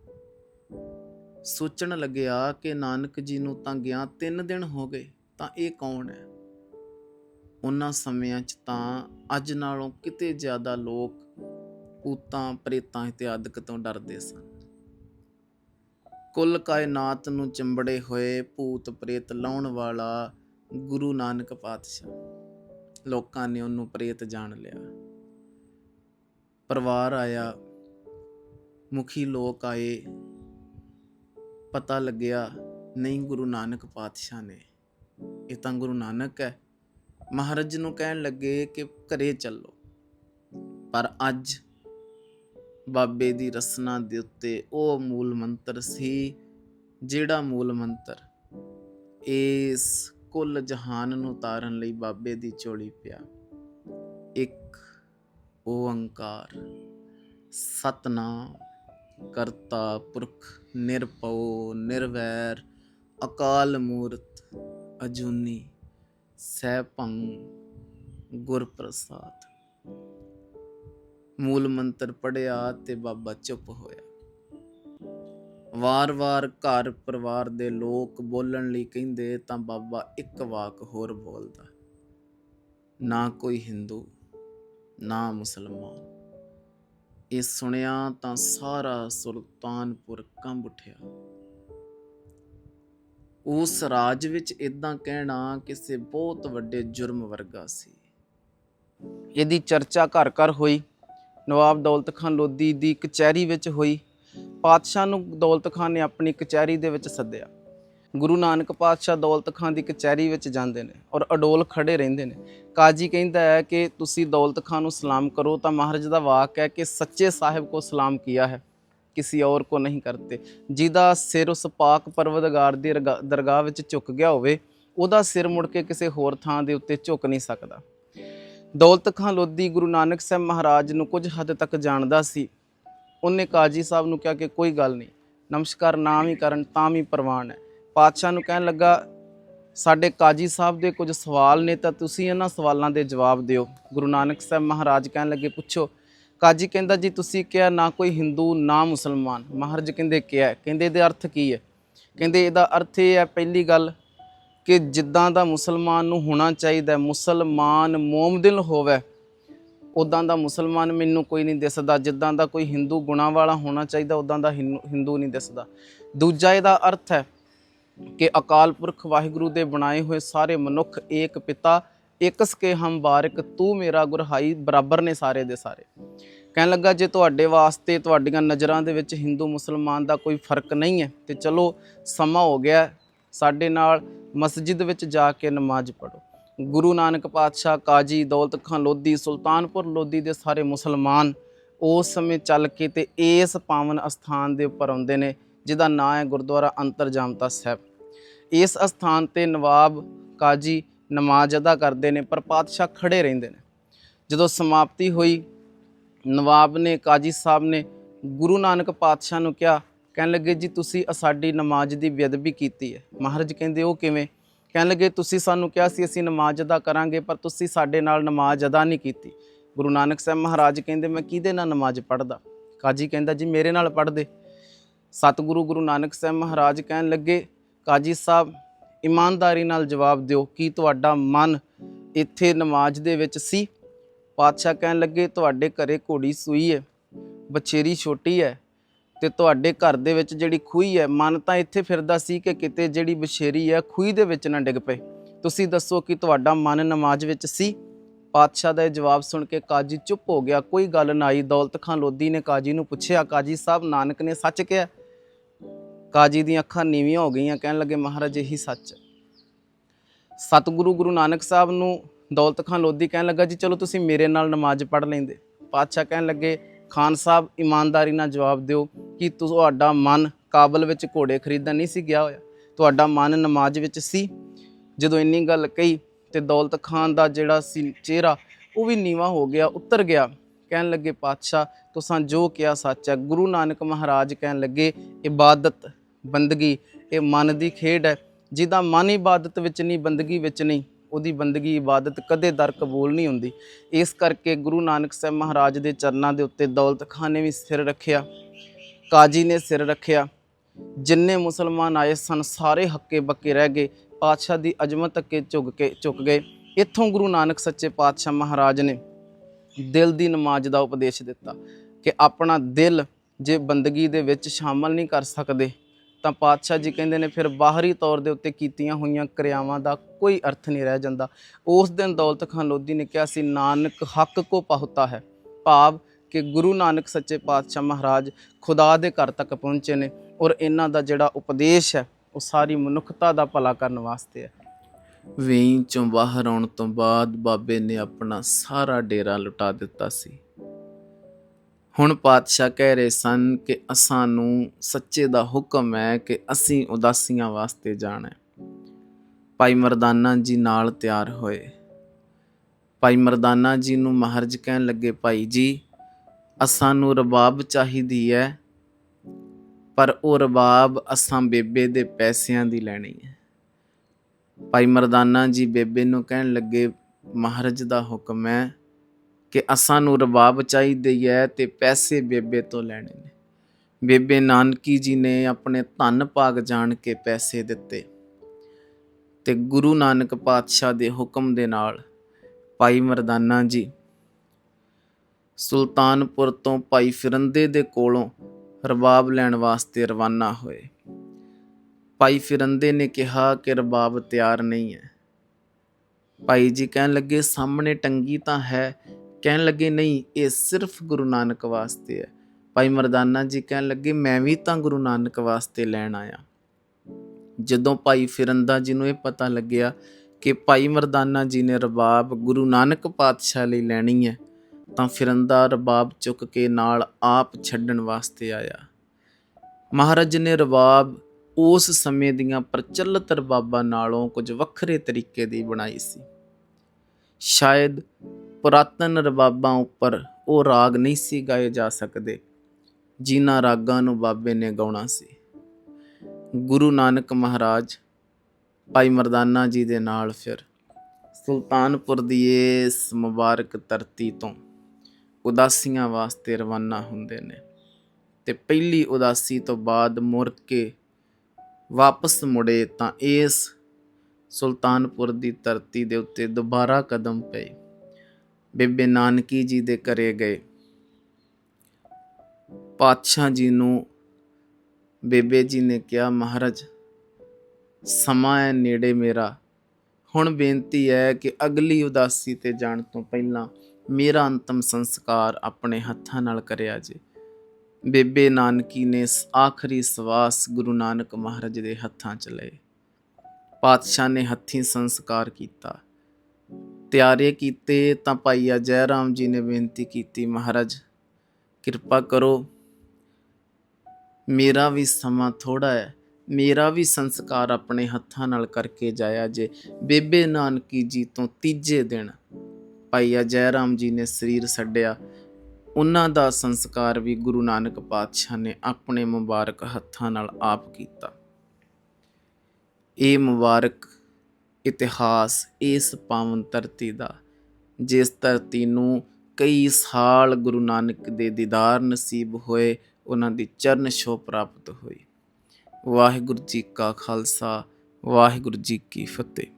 ਸੋਚਣ ਲੱਗਿਆ ਕਿ ਨਾਨਕ ਜੀ ਨੂੰ ਤਾਂ ਗਿਆ 3 ਦਿਨ ਹੋ ਗਏ, ਤਾਂ ਇਹ ਕੌਣ ਹੈ? ਉਹਨਾਂ ਸਮਿਆਂ 'ਚ ਤਾਂ ਅੱਜ ਨਾਲੋਂ ਕਿਤੇ ਜ਼ਿਆਦਾ ਲੋਕ ਭੂਤਾਂ, ਪ੍ਰੇਤਾਂ ਇਤਿਆਦਿਕ ਤੋਂ ਡਰਦੇ ਸਨ। ਕੁੱਲ ਕਾਇਨਾਤ ਨੂੰ ਚੰਬੜੇ ਹੋਏ ਭੂਤ ਪ੍ਰੇਤ ਲਾਉਣ ਵਾਲਾ ਗੁਰੂ ਨਾਨਕ ਪਾਤਸ਼ਾਹ। ਲੋਕਾਂ ਨੇ ਉਹਨੂੰ ਪ੍ਰੇਤ ਜਾਣ ਲਿਆ। ਪਰਿਵਾਰ ਆਇਆ, ਮੁਖੀ ਲੋਕ ਆਏ। ਪਤਾ ਲੱਗਿਆ, ਨਹੀਂ ਗੁਰੂ ਨਾਨਕ ਪਾਤਸ਼ਾਹ ਨੇ। ਇਹ ਤਾਂ ਗੁਰੂ ਨਾਨਕ ਹੈ। ਮਹਾਰਾਜ ਨੂੰ ਕਹਿਣ ਲੱਗੇ ਕਿ ਘਰੇ ਚੱਲੋ। ਪਰ ਅੱਜ ਬਾਬੇ ਦੀ ਰਸਨਾ ਦੇ ਉੱਤੇ ਉਹ ਮੂਲ ਮੰਤਰ ਸੀ, ਜਿਹੜਾ ਮੂਲ ਮੰਤਰ, ਇਸ ਕੁੱਲ ਜਹਾਨ ਨੂੰ ਤਾਰਨ ਲਈ ਬਾਬੇ ਦੀ ਝੋਲੀ ਪਿਆ। ਇੱਕ ਓੰਕਾਰ, ਸਤਨਾਮ, ਕਰਤਾ ਪੁਰਖ, ਨਿਰਭਉ, ਨਿਰਵੈਰ, ਅਕਾਲ ਮੂਰਤ, ਅਜੂਨੀ ਸੈਭੰ ਗੁਰ ਪ੍ਰਸਾਦ ਮੂਲ ਮੰਤਰ ਪੜਿਆ ਤੇ ਬਾਬਾ ਚੁੱਪ ਹੋਇਆ। ਵਾਰ-ਵਾਰ ਘਰ ਪਰਿਵਾਰ ਦੇ ਲੋਕ ਬੋਲਣ ਲਈ ਕਹਿੰਦੇ, ਤਾਂ ਬਾਬਾ ਇੱਕ ਵਾਕ ਹੋਰ ਬੋਲਦਾ, ਨਾ ਕੋਈ ਹਿੰਦੂ, ਨਾ ਮੁਸਲਮਾਨ। ਇਹ ਸੁਣਿਆ ਤਾਂ ਸਾਰਾ ਸੁਲਤਾਨਪੁਰ ਕੰਬ ਉੱਠਿਆ। ਉਸ ਰਾਜ ਵਿੱਚ ਇਦਾਂ ਕਹਿਣਾ ਕਿਸੇ ਬਹੁਤ ਵੱਡੇ ਜੁਰਮ ਵਰਗਾ ਸੀ। ਇਹਦੀ ਚਰਚਾ ਘਰ ਘਰ ਹੋਈ। ਨਵਾਬ ਦੌਲਤ ਖਾਨ ਲੋਧੀ ਦੀ ਕਚਹਿਰੀ ਵਿੱਚ ਹੋਈ। ਪਾਤਸ਼ਾਹ ਨੂੰ ਦੌਲਤ ਖਾਨ ਨੇ ਆਪਣੀ ਕਚਹਿਰੀ ਦੇ ਵਿੱਚ ਸੱਦਿਆ। ਗੁਰੂ ਨਾਨਕ ਪਾਤਸ਼ਾਹ ਦੌਲਤ ਖਾਨ ਦੀ ਕਚਹਿਰੀ ਵਿੱਚ ਜਾਂਦੇ ਨੇ ਔਰ ਅਡੋਲ ਖੜੇ ਰਹਿੰਦੇ ਨੇ। ਕਾਜੀ ਕਹਿੰਦਾ ਹੈ ਕਿ ਤੁਸੀਂ ਦੌਲਤ ਖਾਨ ਨੂੰ ਸਲਾਮ ਕਰੋ ਤਾਂ ਮਹਾਰਾਜ ਦਾ ਵਾਕ ਹੈ ਕਿ ਸੱਚੇ ਸਾਹਿਬ ਕੋ ਸਲਾਮ ਕੀਆ ਹੈ, ਕਿਸੇ ਔਰ ਕੋ ਨਹੀਂ ਕਰਤੇ। ਜਿਹਦਾ ਸਿਰ ਉਸ ਪਾਕ ਪਰਵਦਗਾਰ ਦੀ ਰਗਾ- ਦਰਗਾਹ ਵਿੱਚ ਝੁਕ ਗਿਆ ਹੋਵੇ, ਉਹਦਾ ਸਿਰ ਮੁੜ ਕੇ ਕਿਸੇ ਹੋਰ ਥਾਂ ਦੇ ਉੱਤੇ ਝੁਕ ਨਹੀਂ ਸਕਦਾ। ਦੌਲਤ ਖਾਂ ਲੋਧੀ ਗੁਰੂ ਨਾਨਕ ਸਾਹਿਬ ਮਹਾਰਾਜ ਨੂੰ ਕੁਝ ਹੱਦ ਤੱਕ ਜਾਣਦਾ ਸੀ ਉਹਨੇ ਕਾਜੀ ਸਾਹਿਬ ਨੂੰ ਕਿਹਾ ਕਿ ਕੋਈ ਗੱਲ ਨਹੀਂ, ਨਮਸਕਾਰ ਨਾ ਵੀ ਕਰਨ, ਤਾਂ ਵੀ ਪ੍ਰਵਾਨ ਹੈ। ਪਾਤਸ਼ਾਹ ਨੂੰ ਕਹਿਣ ਲੱਗਾ, ਸਾਡੇ ਕਾਜੀ ਸਾਹਿਬ ਦੇ ਕੁਝ ਸਵਾਲ ਨੇ, ਤਾਂ ਤੁਸੀਂ ਇਹਨਾਂ ਸਵਾਲਾਂ ਦੇ ਜਵਾਬ ਦਿਓ। ਗੁਰੂ ਨਾਨਕ ਸਾਹਿਬ ਮਹਾਰਾਜ ਕਹਿਣ ਲੱਗੇ, ਪੁੱਛੋ, ਕਾਜੀ ਕਹਿੰਦਾ, ਜੀ, ਤੁਸੀਂ ਕਿਹਾ ਨਾ ਕੋਈ ਹਿੰਦੂ, ਨਾ ਮੁਸਲਮਾਨ। ਮਹਾਰਾਜ ਕਹਿੰਦੇ, ਕਿਹਾ ਕਹਿੰਦੇ, ਇਹਦੇ ਅਰਥ ਕੀ ਹੈ? ਕਹਿੰਦੇ, ਇਹਦਾ ਅਰਥ ਇਹ ਹੈ, ਪਹਿਲੀ ਗੱਲ, ਕਿ ਜਿੱਦਾਂ ਦਾ ਮੁਸਲਮਾਨ ਨੂੰ ਹੋਣਾ ਚਾਹੀਦਾ ਮੁਸਲਮਾਨ ਮੋਮਦਿਲ ਹੋਵੇ ਉਦਾਂ ਦਾ ਮੁਸਲਮਾਨ ਮੈਨੂੰ ਕੋਈ ਨਹੀਂ ਦਿਸਦਾ, ਜਿੱਦਾਂ ਦਾ ਕੋਈ ਹਿੰਦੂ ਗੁਣਾ ਵਾਲਾ ਹੋਣਾ ਚਾਹੀਦਾ ਉਦਾਂ ਦਾ ਹਿੰਦੂ ਹਿੰਦੂ ਨਹੀਂ ਦਿਸਦਾ। ਦੂਜਾ ਇਹਦਾ ਅਰਥ ਹੈ ਕਿ ਅਕਾਲ ਪੁਰਖ ਵਾਹਿਗੁਰੂ ਦੇ ਬਣਾਏ ਹੋਏ ਸਾਰੇ ਮਨੁੱਖ ਏਕ ਪਿਤਾ ਇਕ ਸਕੇ ਹਮ ਬਾਰਿਕ, ਤੂੰ ਮੇਰਾ ਗੁਰਹਾਈ, ਬਰਾਬਰ ਨੇ ਸਾਰੇ ਦੇ ਸਾਰੇ। ਕਹਿਣ ਲੱਗਾ, ਜੇ ਤੁਹਾਡੇ ਵਾਸਤੇ, ਤੁਹਾਡੀਆਂ ਨਜ਼ਰਾਂ ਦੇ ਵਿੱਚ ਹਿੰਦੂ ਮੁਸਲਮਾਨ ਦਾ ਕੋਈ ਫ਼ਰਕ ਨਹੀਂ ਹੈ, ਤੇ ਚਲੋ ਸਮਾਂ ਹੋ ਗਿਆ, ਸਾਡੇ ਨਾਲ ਮਸਜਿਦ ਵਿੱਚ ਜਾ ਕੇ ਨਮਾਜ਼ ਪੜੋ ਗੁਰੂ ਨਾਨਕ ਪਾਤਸ਼ਾਹ ਕਾਜੀ ਦੌਲਤ ਖਾਂ ਲੋਧੀ, ਸੁਲਤਾਨਪੁਰ ਲੋਧੀ ਦੇ ਸਾਰੇ ਮੁਸਲਮਾਨ ਉਸ ਸਮੇਂ ਚੱਲ ਕੇ ਤੇ ਇਸ ਪਾਵਨ ਅਸਥਾਨ ਦੇ ਉੱਪਰ ਆਉਂਦੇ ਨੇ, ਜਿਹਦਾ ਨਾਂ ਹੈ ਗੁਰਦੁਆਰਾ ਅੰਤਰਜਾਮਤਾ ਸਾਹਿਬ। ਇਸ ਅਸਥਾਨ ਤੇ ਨਵਾਬ ਕਾਜੀ ਨਮਾਜ਼ ਅਦਾ ਕਰਦੇ ਨੇ, ਪਰ ਪਾਤਸ਼ਾਹ ਖੜੇ ਰਹਿੰਦੇ ਨੇ। ਜਦੋਂ ਸਮਾਪਤੀ ਹੋਈ, ਨਵਾਬ ਨੇ, ਕਾਜੀ ਸਾਹਿਬ ਨੇ ਗੁਰੂ ਨਾਨਕ ਪਾਤਸ਼ਾਹ ਨੂੰ ਕਿਹਾ, ਕਹਿਣ ਲੱਗੇ, ਜੀ, ਤੁਸੀਂ ਸਾਡੀ ਨਮਾਜ਼ ਦੀ ਬੇਅਦਬੀ ਕੀਤੀ ਹੈ। ਮਹਾਰਾਜ ਕਹਿੰਦੇ, ਉਹ ਕਿਵੇਂ? ਕਹਿਣ ਲੱਗੇ, ਤੁਸੀਂ ਸਾਨੂੰ ਕਿਹਾ ਸੀ ਅਸੀਂ ਨਮਾਜ਼ ਅਦਾ ਕਰਾਂਗੇ, ਪਰ ਤੁਸੀਂ ਸਾਡੇ ਨਾਲ ਨਮਾਜ਼ ਅਦਾ ਨਹੀਂ ਕੀਤੀ। ਗੁਰੂ ਨਾਨਕ ਸਾਹਿਬ ਮਹਾਰਾਜ ਕਹਿੰਦੇ, ਮੈਂ ਕਿਹਦੇ ਨਾਲ ਨਮਾਜ਼ ਪੜ੍ਹਦਾ? ਕਾਜੀ ਕਹਿੰਦਾ, ਜੀ ਮੇਰੇ ਨਾਲ ਪੜ੍ਹਦੇ। ਸਤਿਗੁਰੂ ਗੁਰੂ ਨਾਨਕ ਸਾਹਿਬ ਮਹਾਰਾਜ ਕਹਿਣ ਲੱਗੇ, ਕਾਜੀ ਸਾਹਿਬ, ਇਮਾਨਦਾਰੀ ਨਾਲ ਜਵਾਬ ਦਿਓ, ਕੀ ਤੁਹਾਡਾ ਮਨ ਇੱਥੇ ਨਮਾਜ਼ ਦੇ ਵਿੱਚ ਸੀ? ਪਾਤਸ਼ਾਹ ਕਹਿਣ ਲੱਗੇ, ਤੁਹਾਡੇ ਘਰੇ ਘੋੜੀ ਸੂਈ ਹੈ ਬਛੇਰੀ ਛੋਟੀ ਹੈ ਤੇ ਤੁਹਾਡੇ ਘਰ ਦੇ ਵਿੱਚ ਜਿਹੜੀ ਖੂਹੀ ਹੈ, ਮਨ ਤਾਂ ਇੱਥੇ ਫਿਰਦਾ ਸੀ ਕਿ ਕਿਤੇ ਜਿਹੜੀ ਬਛੇਰੀ ਹੈ, ਖੂਹੀ ਦੇ ਵਿੱਚ ਨਾ ਡਿੱਗ ਪਏ। ਤੁਸੀਂ ਦੱਸੋ ਕਿ ਤੁਹਾਡਾ ਮਨ ਨਮਾਜ਼ ਵਿੱਚ ਸੀ? ਪਾਤਸ਼ਾਹ ਦਾ ਇਹ ਜਵਾਬ ਸੁਣ ਕੇ ਕਾਜੀ ਚੁੱਪ ਹੋ ਗਿਆ। ਕੋਈ ਗੱਲ ਨਾ ਆਈ ਦੌਲਤ ਖਾਨ ਲੋਧੀ ਨੇ ਕਾਜੀ ਨੂੰ ਪੁੱਛਿਆ, ਕਾਜੀ ਸਾਹਿਬ, ਨਾਨਕ ਨੇ ਸੱਚ ਕਿਹਾ? ਕਾਜੀ ਦੀਆਂ ਅੱਖਾਂ ਨੀਵੀਆਂ ਹੋ ਗਈਆਂ, ਕਹਿਣ ਲੱਗੇ, ਮਹਾਰਾਜ, ਇਹੀ ਸੱਚ ਹੈ। ਸਤਿਗੁਰੂ ਗੁਰੂ ਨਾਨਕ ਸਾਹਿਬ ਨੂੰ ਦੌਲਤ ਖਾਨ ਲੋਧੀ ਕਹਿਣ ਲੱਗਾ, ਜੀ, ਚਲੋ ਤੁਸੀਂ ਮੇਰੇ ਨਾਲ ਨਮਾਜ਼ ਪੜ੍ਹ ਲੈਂਦੇ। ਪਾਤਸ਼ਾਹ ਕਹਿਣ ਲੱਗੇ ਖਾਨ ਸਾਹਿਬ ਇਮਾਨਦਾਰੀ ਨਾਲ ਜਵਾਬ ਦਿਓ ਕਿ ਤੁਹਾਡਾ ਮਨ ਕਾਬਲ ਵਿੱਚ ਘੋੜੇ ਖਰੀਦਣ ਨਹੀਂ ਸੀ ਗਿਆ ਹੋਇਆ। ਤੁਹਾਡਾ ਮਨ ਨਮਾਜ਼ ਵਿੱਚ ਸੀ। ਜਦੋਂ ਇੰਨੀ ਗੱਲ ਕਹੀ ਤੇ ਦੌਲਤ ਖਾਨ ਦਾ ਜਿਹੜਾ ਸੀ ਚਿਹਰਾ, ਉਹ ਵੀ ਨੀਵਾ ਹੋ ਗਿਆ, ਉੱਤਰ ਗਿਆ। ਕਹਿਣ ਲੱਗੇ, ਪਾਤਸ਼ਾਹ, ਤੁਸਾਂ ਜੋ ਕਿਹਾ ਸੱਚ ਹੈ, ਗੁਰੂ ਨਾਨਕ ਮਹਾਰਾਜ ਕਹਿਣ ਲੱਗੇ, ਇਬਾਦਤ ਬੰਦਗੀ, ਇਹ ਮਨ ਦੀ ਖੇਡ ਹੈ। ਜਿਹਦਾ ਮਨ ਇਬਾਦਤ ਵਿੱਚ ਨਹੀਂ, ਬੰਦਗੀ ਵਿੱਚ ਨਹੀਂ। ਉਹਦੀ ਬੰਦਗੀ, ਇਬਾਦਤ ਕਦੇ ਦਰ ਕਬੂਲ ਨਹੀਂ ਹੁੰਦੀ। ਇਸ ਕਰਕੇ ਗੁਰੂ ਨਾਨਕ ਸਾਹਿਬ ਮਹਾਰਾਜ ਦੇ ਚਰਨਾਂ ਦੇ ਉੱਤੇ ਦੌਲਤ ਖਾਨ ਨੇ ਵੀ ਸਿਰ ਰੱਖਿਆ, ਕਾਜੀ ਨੇ ਸਿਰ ਰੱਖਿਆ। ਜਿੰਨੇ ਮੁਸਲਮਾਨ ਆਏ ਸਨ, ਸਾਰੇ ਹੱਕੇ ਬੱਕੇ ਰਹਿ ਗਏ, ਪਾਤਸ਼ਾਹ ਦੀ ਅਜ਼ਮਤ ਅੱਗੇ ਝੁਕ ਕੇ, ਝੁਕ ਗਏ। ਇੱਥੋਂ ਗੁਰੂ ਨਾਨਕ ਸੱਚੇ ਪਾਤਸ਼ਾਹ ਮਹਾਰਾਜ ਨੇ ਦਿਲ ਦੀ ਨਮਾਜ਼ ਦਾ ਉਪਦੇਸ਼ ਦਿੱਤਾ ਕਿ ਆਪਣਾ ਦਿਲ ਜੇ ਬੰਦਗੀ ਦੇ ਵਿੱਚ ਸ਼ਾਮਲ ਨਹੀਂ ਕਰ ਸਕਦੇ ਤਾਂ ਪਾਤਸ਼ਾਹ ਜੀ ਕਹਿੰਦੇ ਨੇ ਫਿਰ ਬਾਹਰੀ ਤੌਰ ਦੇ ਉੱਤੇ ਕੀਤੀਆਂ ਹੋਈਆਂ ਕਿਰਿਆਵਾਂ ਦਾ ਕੋਈ ਅਰਥ ਨਹੀਂ ਰਹਿ ਜਾਂਦਾ। ਉਸ ਦਿਨ ਦੌਲਤ ਖਾਨ ਲੋਧੀ ਨੇ ਕਿਹਾ ਸੀ, ਨਾਨਕ ਹੱਕ ਕੋ ਪਹੁੰਚਤਾ ਹੈ, ਭਾਵ ਕਿ ਗੁਰੂ ਨਾਨਕ ਸੱਚੇ ਪਾਤਸ਼ਾਹ ਮਹਾਰਾਜ ਖੁਦਾ ਦੇ ਘਰ ਤੱਕ ਪਹੁੰਚੇ ਨੇ ਔਰ ਇਹਨਾਂ ਦਾ ਜਿਹੜਾ ਉਪਦੇਸ਼ ਹੈ, ਉਹ ਸਾਰੀ ਮਨੁੱਖਤਾ ਦਾ ਭਲਾ ਕਰਨ ਵਾਸਤੇ ਹੈ। ਵੇਈ ਚੋਂ ਬਾਹਰ ਆਉਣ ਤੋਂ ਬਾਅਦ ਬਾਬੇ ਨੇ ਆਪਣਾ ਸਾਰਾ ਡੇਰਾ ਲੁਟਾ ਦਿੱਤਾ ਸੀ। ਹੁਣ ਪਾਤਸ਼ਾਹ ਕਹਿ ਰਹੇ ਸਨ ਕਿ ਅਸਾਂ ਨੂੰ ਸੱਚੇ ਦਾ ਹੁਕਮ ਹੈ ਕਿ ਅਸੀਂ ਉਦਾਸੀਆਂ ਵਾਸਤੇ ਜਾਣਾ ਭਾਈ ਮਰਦਾਨਾ ਜੀ ਨਾਲ ਤਿਆਰ ਹੋਏ। ਭਾਈ ਮਰਦਾਨਾ ਜੀ ਨੂੰ ਮਹਾਰਜ ਕਹਿਣ ਲੱਗੇ, ਭਾਈ ਜੀ ਅਸਾਂ ਨੂੰ ਰਬਾਬ ਚਾਹੀਦੀ ਹੈ, ਪਰ ਉਹ ਰਬਾਬ ਅਸਾਂ ਬੇਬੇ ਦੇ ਪੈਸਿਆਂ ਦੀ ਲੈਣੀ ਹੈ। ਭਾਈ ਮਰਦਾਨਾ ਜੀ ਬੇਬੇ ਨੂੰ ਕਹਿਣ ਲੱਗੇ, ਮਹਾਰਜ ਦਾ ਹੁਕਮ ਹੈ ਕਿ ਅਸਾਂ ਨੂੰ ਰਬਾਬ ਚਾਹੀਦੀ ਹੈ ਤੇ ਪੈਸੇ ਬੇਬੇ ਤੋਂ ਲੈਣੇ ਨੇ। ਬੇਬੇ ਨਾਨਕੀ ਜੀ ਨੇ ਆਪਣੇ ਧਨ ਭਾਗ ਜਾਣ ਕੇ ਪੈਸੇ ਦਿੱਤੇ ਤੇ ਗੁਰੂ ਨਾਨਕ ਪਾਤਸ਼ਾਹ ਦੇ ਹੁਕਮ ਦੇ ਨਾਲ ਭਾਈ ਮਰਦਾਨਾ ਜੀ ਸੁਲਤਾਨਪੁਰ ਤੋਂ ਭਾਈ ਫਿਰੰਦੇ ਦੇ ਕੋਲੋਂ ਰਬਾਬ ਲੈਣ ਵਾਸਤੇ ਰਵਾਨਾ ਹੋਏ। ਭਾਈ ਫਿਰੰਦੇ ਨੇ ਕਿਹਾ ਕਿ ਰਬਾਬ ਤਿਆਰ ਨਹੀਂ ਹੈ ਭਾਈ ਜੀ ਕਹਿਣ ਲੱਗੇ, ਸਾਹਮਣੇ ਟੰਗੀ ਤਾਂ ਹੈ ਕਹਿਣ ਲੱਗੇ, ਨਹੀਂ, ਇਹ ਸਿਰਫ ਗੁਰੂ ਨਾਨਕ ਵਾਸਤੇ ਹੈ। ਭਾਈ ਮਰਦਾਨਾ ਜੀ ਕਹਿਣ ਲੱਗੇ, ਮੈਂ ਵੀ ਤਾਂ ਗੁਰੂ ਨਾਨਕ ਵਾਸਤੇ ਲੈਣ ਆਇਆ। ਜਦੋਂ ਭਾਈ ਫਿਰੰਦਾ ਜੀ ਨੂੰ ਇਹ ਪਤਾ ਲੱਗਿਆ ਕਿ ਭਾਈ ਮਰਦਾਨਾ ਜੀ ਨੇ ਰਬਾਬ ਗੁਰੂ ਨਾਨਕ ਪਾਤਸ਼ਾਹ ਲਈ ਲੈਣੀ ਹੈ, ਤਾਂ ਫਿਰੰਦਾ ਰਬਾਬ ਚੁੱਕ ਕੇ ਨਾਲ ਆਪ ਛੱਡਣ ਵਾਸਤੇ ਆਇਆ। ਮਹਾਰਾਜ ਨੇ ਰਬਾਬ ਉਸ ਸਮੇਂ ਦੀਆਂ ਪ੍ਰਚਲਿਤ ਰਬਾਬਾਂ ਨਾਲੋਂ ਕੁਝ ਵੱਖਰੇ ਤਰੀਕੇ ਦੀ ਬਣਾਈ ਸੀ। ਸ਼ਾਇਦ ਪੁਰਾਤਨ ਰਬਾਬਾਂ ਉੱਪਰ ਉਹ ਰਾਗ ਨਹੀਂ ਸੀ ਗਾਏ ਜਾ ਸਕਦੇ, ਜਿਨ੍ਹਾਂ ਰਾਗਾਂ ਨੂੰ ਬਾਬੇ ਨੇ ਗਾਉਣਾ ਸੀ। ਗੁਰੂ ਨਾਨਕ ਮਹਾਰਾਜ, ਭਾਈ ਮਰਦਾਨਾ ਜੀ ਦੇ ਨਾਲ ਫਿਰ ਸੁਲਤਾਨਪੁਰ ਦੀ ਇਸ ਮੁਬਾਰਕ ਧਰਤੀ ਤੋਂ ਉਦਾਸੀਆਂ ਵਾਸਤੇ ਰਵਾਨਾ ਹੁੰਦੇ ਨੇ ਤੇ ਪਹਿਲੀ ਉਦਾਸੀ ਤੋਂ ਬਾਅਦ ਮੁੜ ਕੇ ਵਾਪਸ ਮੁੜੇ ਤਾਂ ਇਸ ਸੁਲਤਾਨਪੁਰ ਦੀ ਧਰਤੀ ਦੇ ਉੱਤੇ ਦੁਬਾਰਾ ਕਦਮ ਪਏ। ਬੇਬੇ ਨਾਨਕੀ ਜੀ ਦੇ ਘਰੇ ਗਏ। ਪਾਤਸ਼ਾਹ ਜੀ ਨੂੰ ਬੇਬੇ ਜੀ ਨੇ ਕਿਹਾ, ਮਹਾਰਾਜ, ਸਮਾਂ ਹੈ ਨੇੜੇ ਮੇਰਾ। ਹੁਣ ਬੇਨਤੀ ਹੈ ਕਿ ਅਗਲੀ ਉਦਾਸੀ ਤੇ ਜਾਣ ਤੋਂ ਪਹਿਲਾਂ ਮੇਰਾ ਅੰਤਮ ਸੰਸਕਾਰ ਆਪਣੇ ਹੱਥਾਂ ਨਾਲ ਕਰਿਆ ਜੇ। ਬੇਬੇ ਨਾਨਕੀ ਨੇ ਆਖਰੀ ਸਵਾਸ ਗੁਰੂ ਨਾਨਕ ਮਹਾਰਾਜ ਦੇ ਹੱਥਾਂ 'ਚ ਲਏ। ਪਾਤਸ਼ਾਹ ਨੇ ਹੱਥੀਂ ਸੰਸਕਾਰ ਕੀਤਾ। ਤਿਆਰੇ ਕੀਤੇ ਤਾਂ ਭਾਈ ਜੈ ਰਾਮ ਜੀ ਨੇ ਬੇਨਤੀ ਕੀਤੀ, ਮਹਾਰਾਜ, ਕਿਰਪਾ ਕਰੋ। ਮੇਰਾ ਵੀ ਸਮਾਂ ਥੋੜਾ ਹੈ। ਮੇਰਾ ਵੀ ਸੰਸਕਾਰ ਆਪਣੇ ਹੱਥਾਂ ਨਾਲ ਕਰਕੇ ਜਾਇਆ ਜੇ। ਬੇਬੇ ਨਾਨਕੀ ਜੀ ਤੋਂ ਤੀਜੇ ਦਿਨ ਭਾਈਆ ਜੈ ਰਾਮ ਜੀ ਨੇ ਸਰੀਰ ਛੱਡਿਆ ਉਹਨਾਂ ਦਾ ਸੰਸਕਾਰ ਵੀ ਗੁਰੂ ਨਾਨਕ ਪਾਤਸ਼ਾਹ ਨੇ ਆਪਣੇ ਮੁਬਾਰਕ ਹੱਥਾਂ ਨਾਲ ਆਪ ਕੀਤਾ। ਇਹ ਮੁਬਾਰਕ ਇਤਿਹਾਸ ਇਸ ਪਾਵਨ ਧਰਤੀ ਦਾ, ਜਿਸ ਧਰਤੀ ਨੂੰ ਕਈ ਸਾਲ ਗੁਰੂ ਨਾਨਕ ਦੇ ਦੀਦਾਰ ਨਸੀਬ ਹੋਏ, ਉਹਨਾਂ ਦੀ ਚਰਨ ਛੋਹ ਪ੍ਰਾਪਤ ਹੋਈ। ਵਾਹਿਗੁਰੂ ਜੀ ਕਾ ਖਾਲਸਾ, ਵਾਹਿਗੁਰੂ ਜੀ ਕੀ ਫਤਿਹ।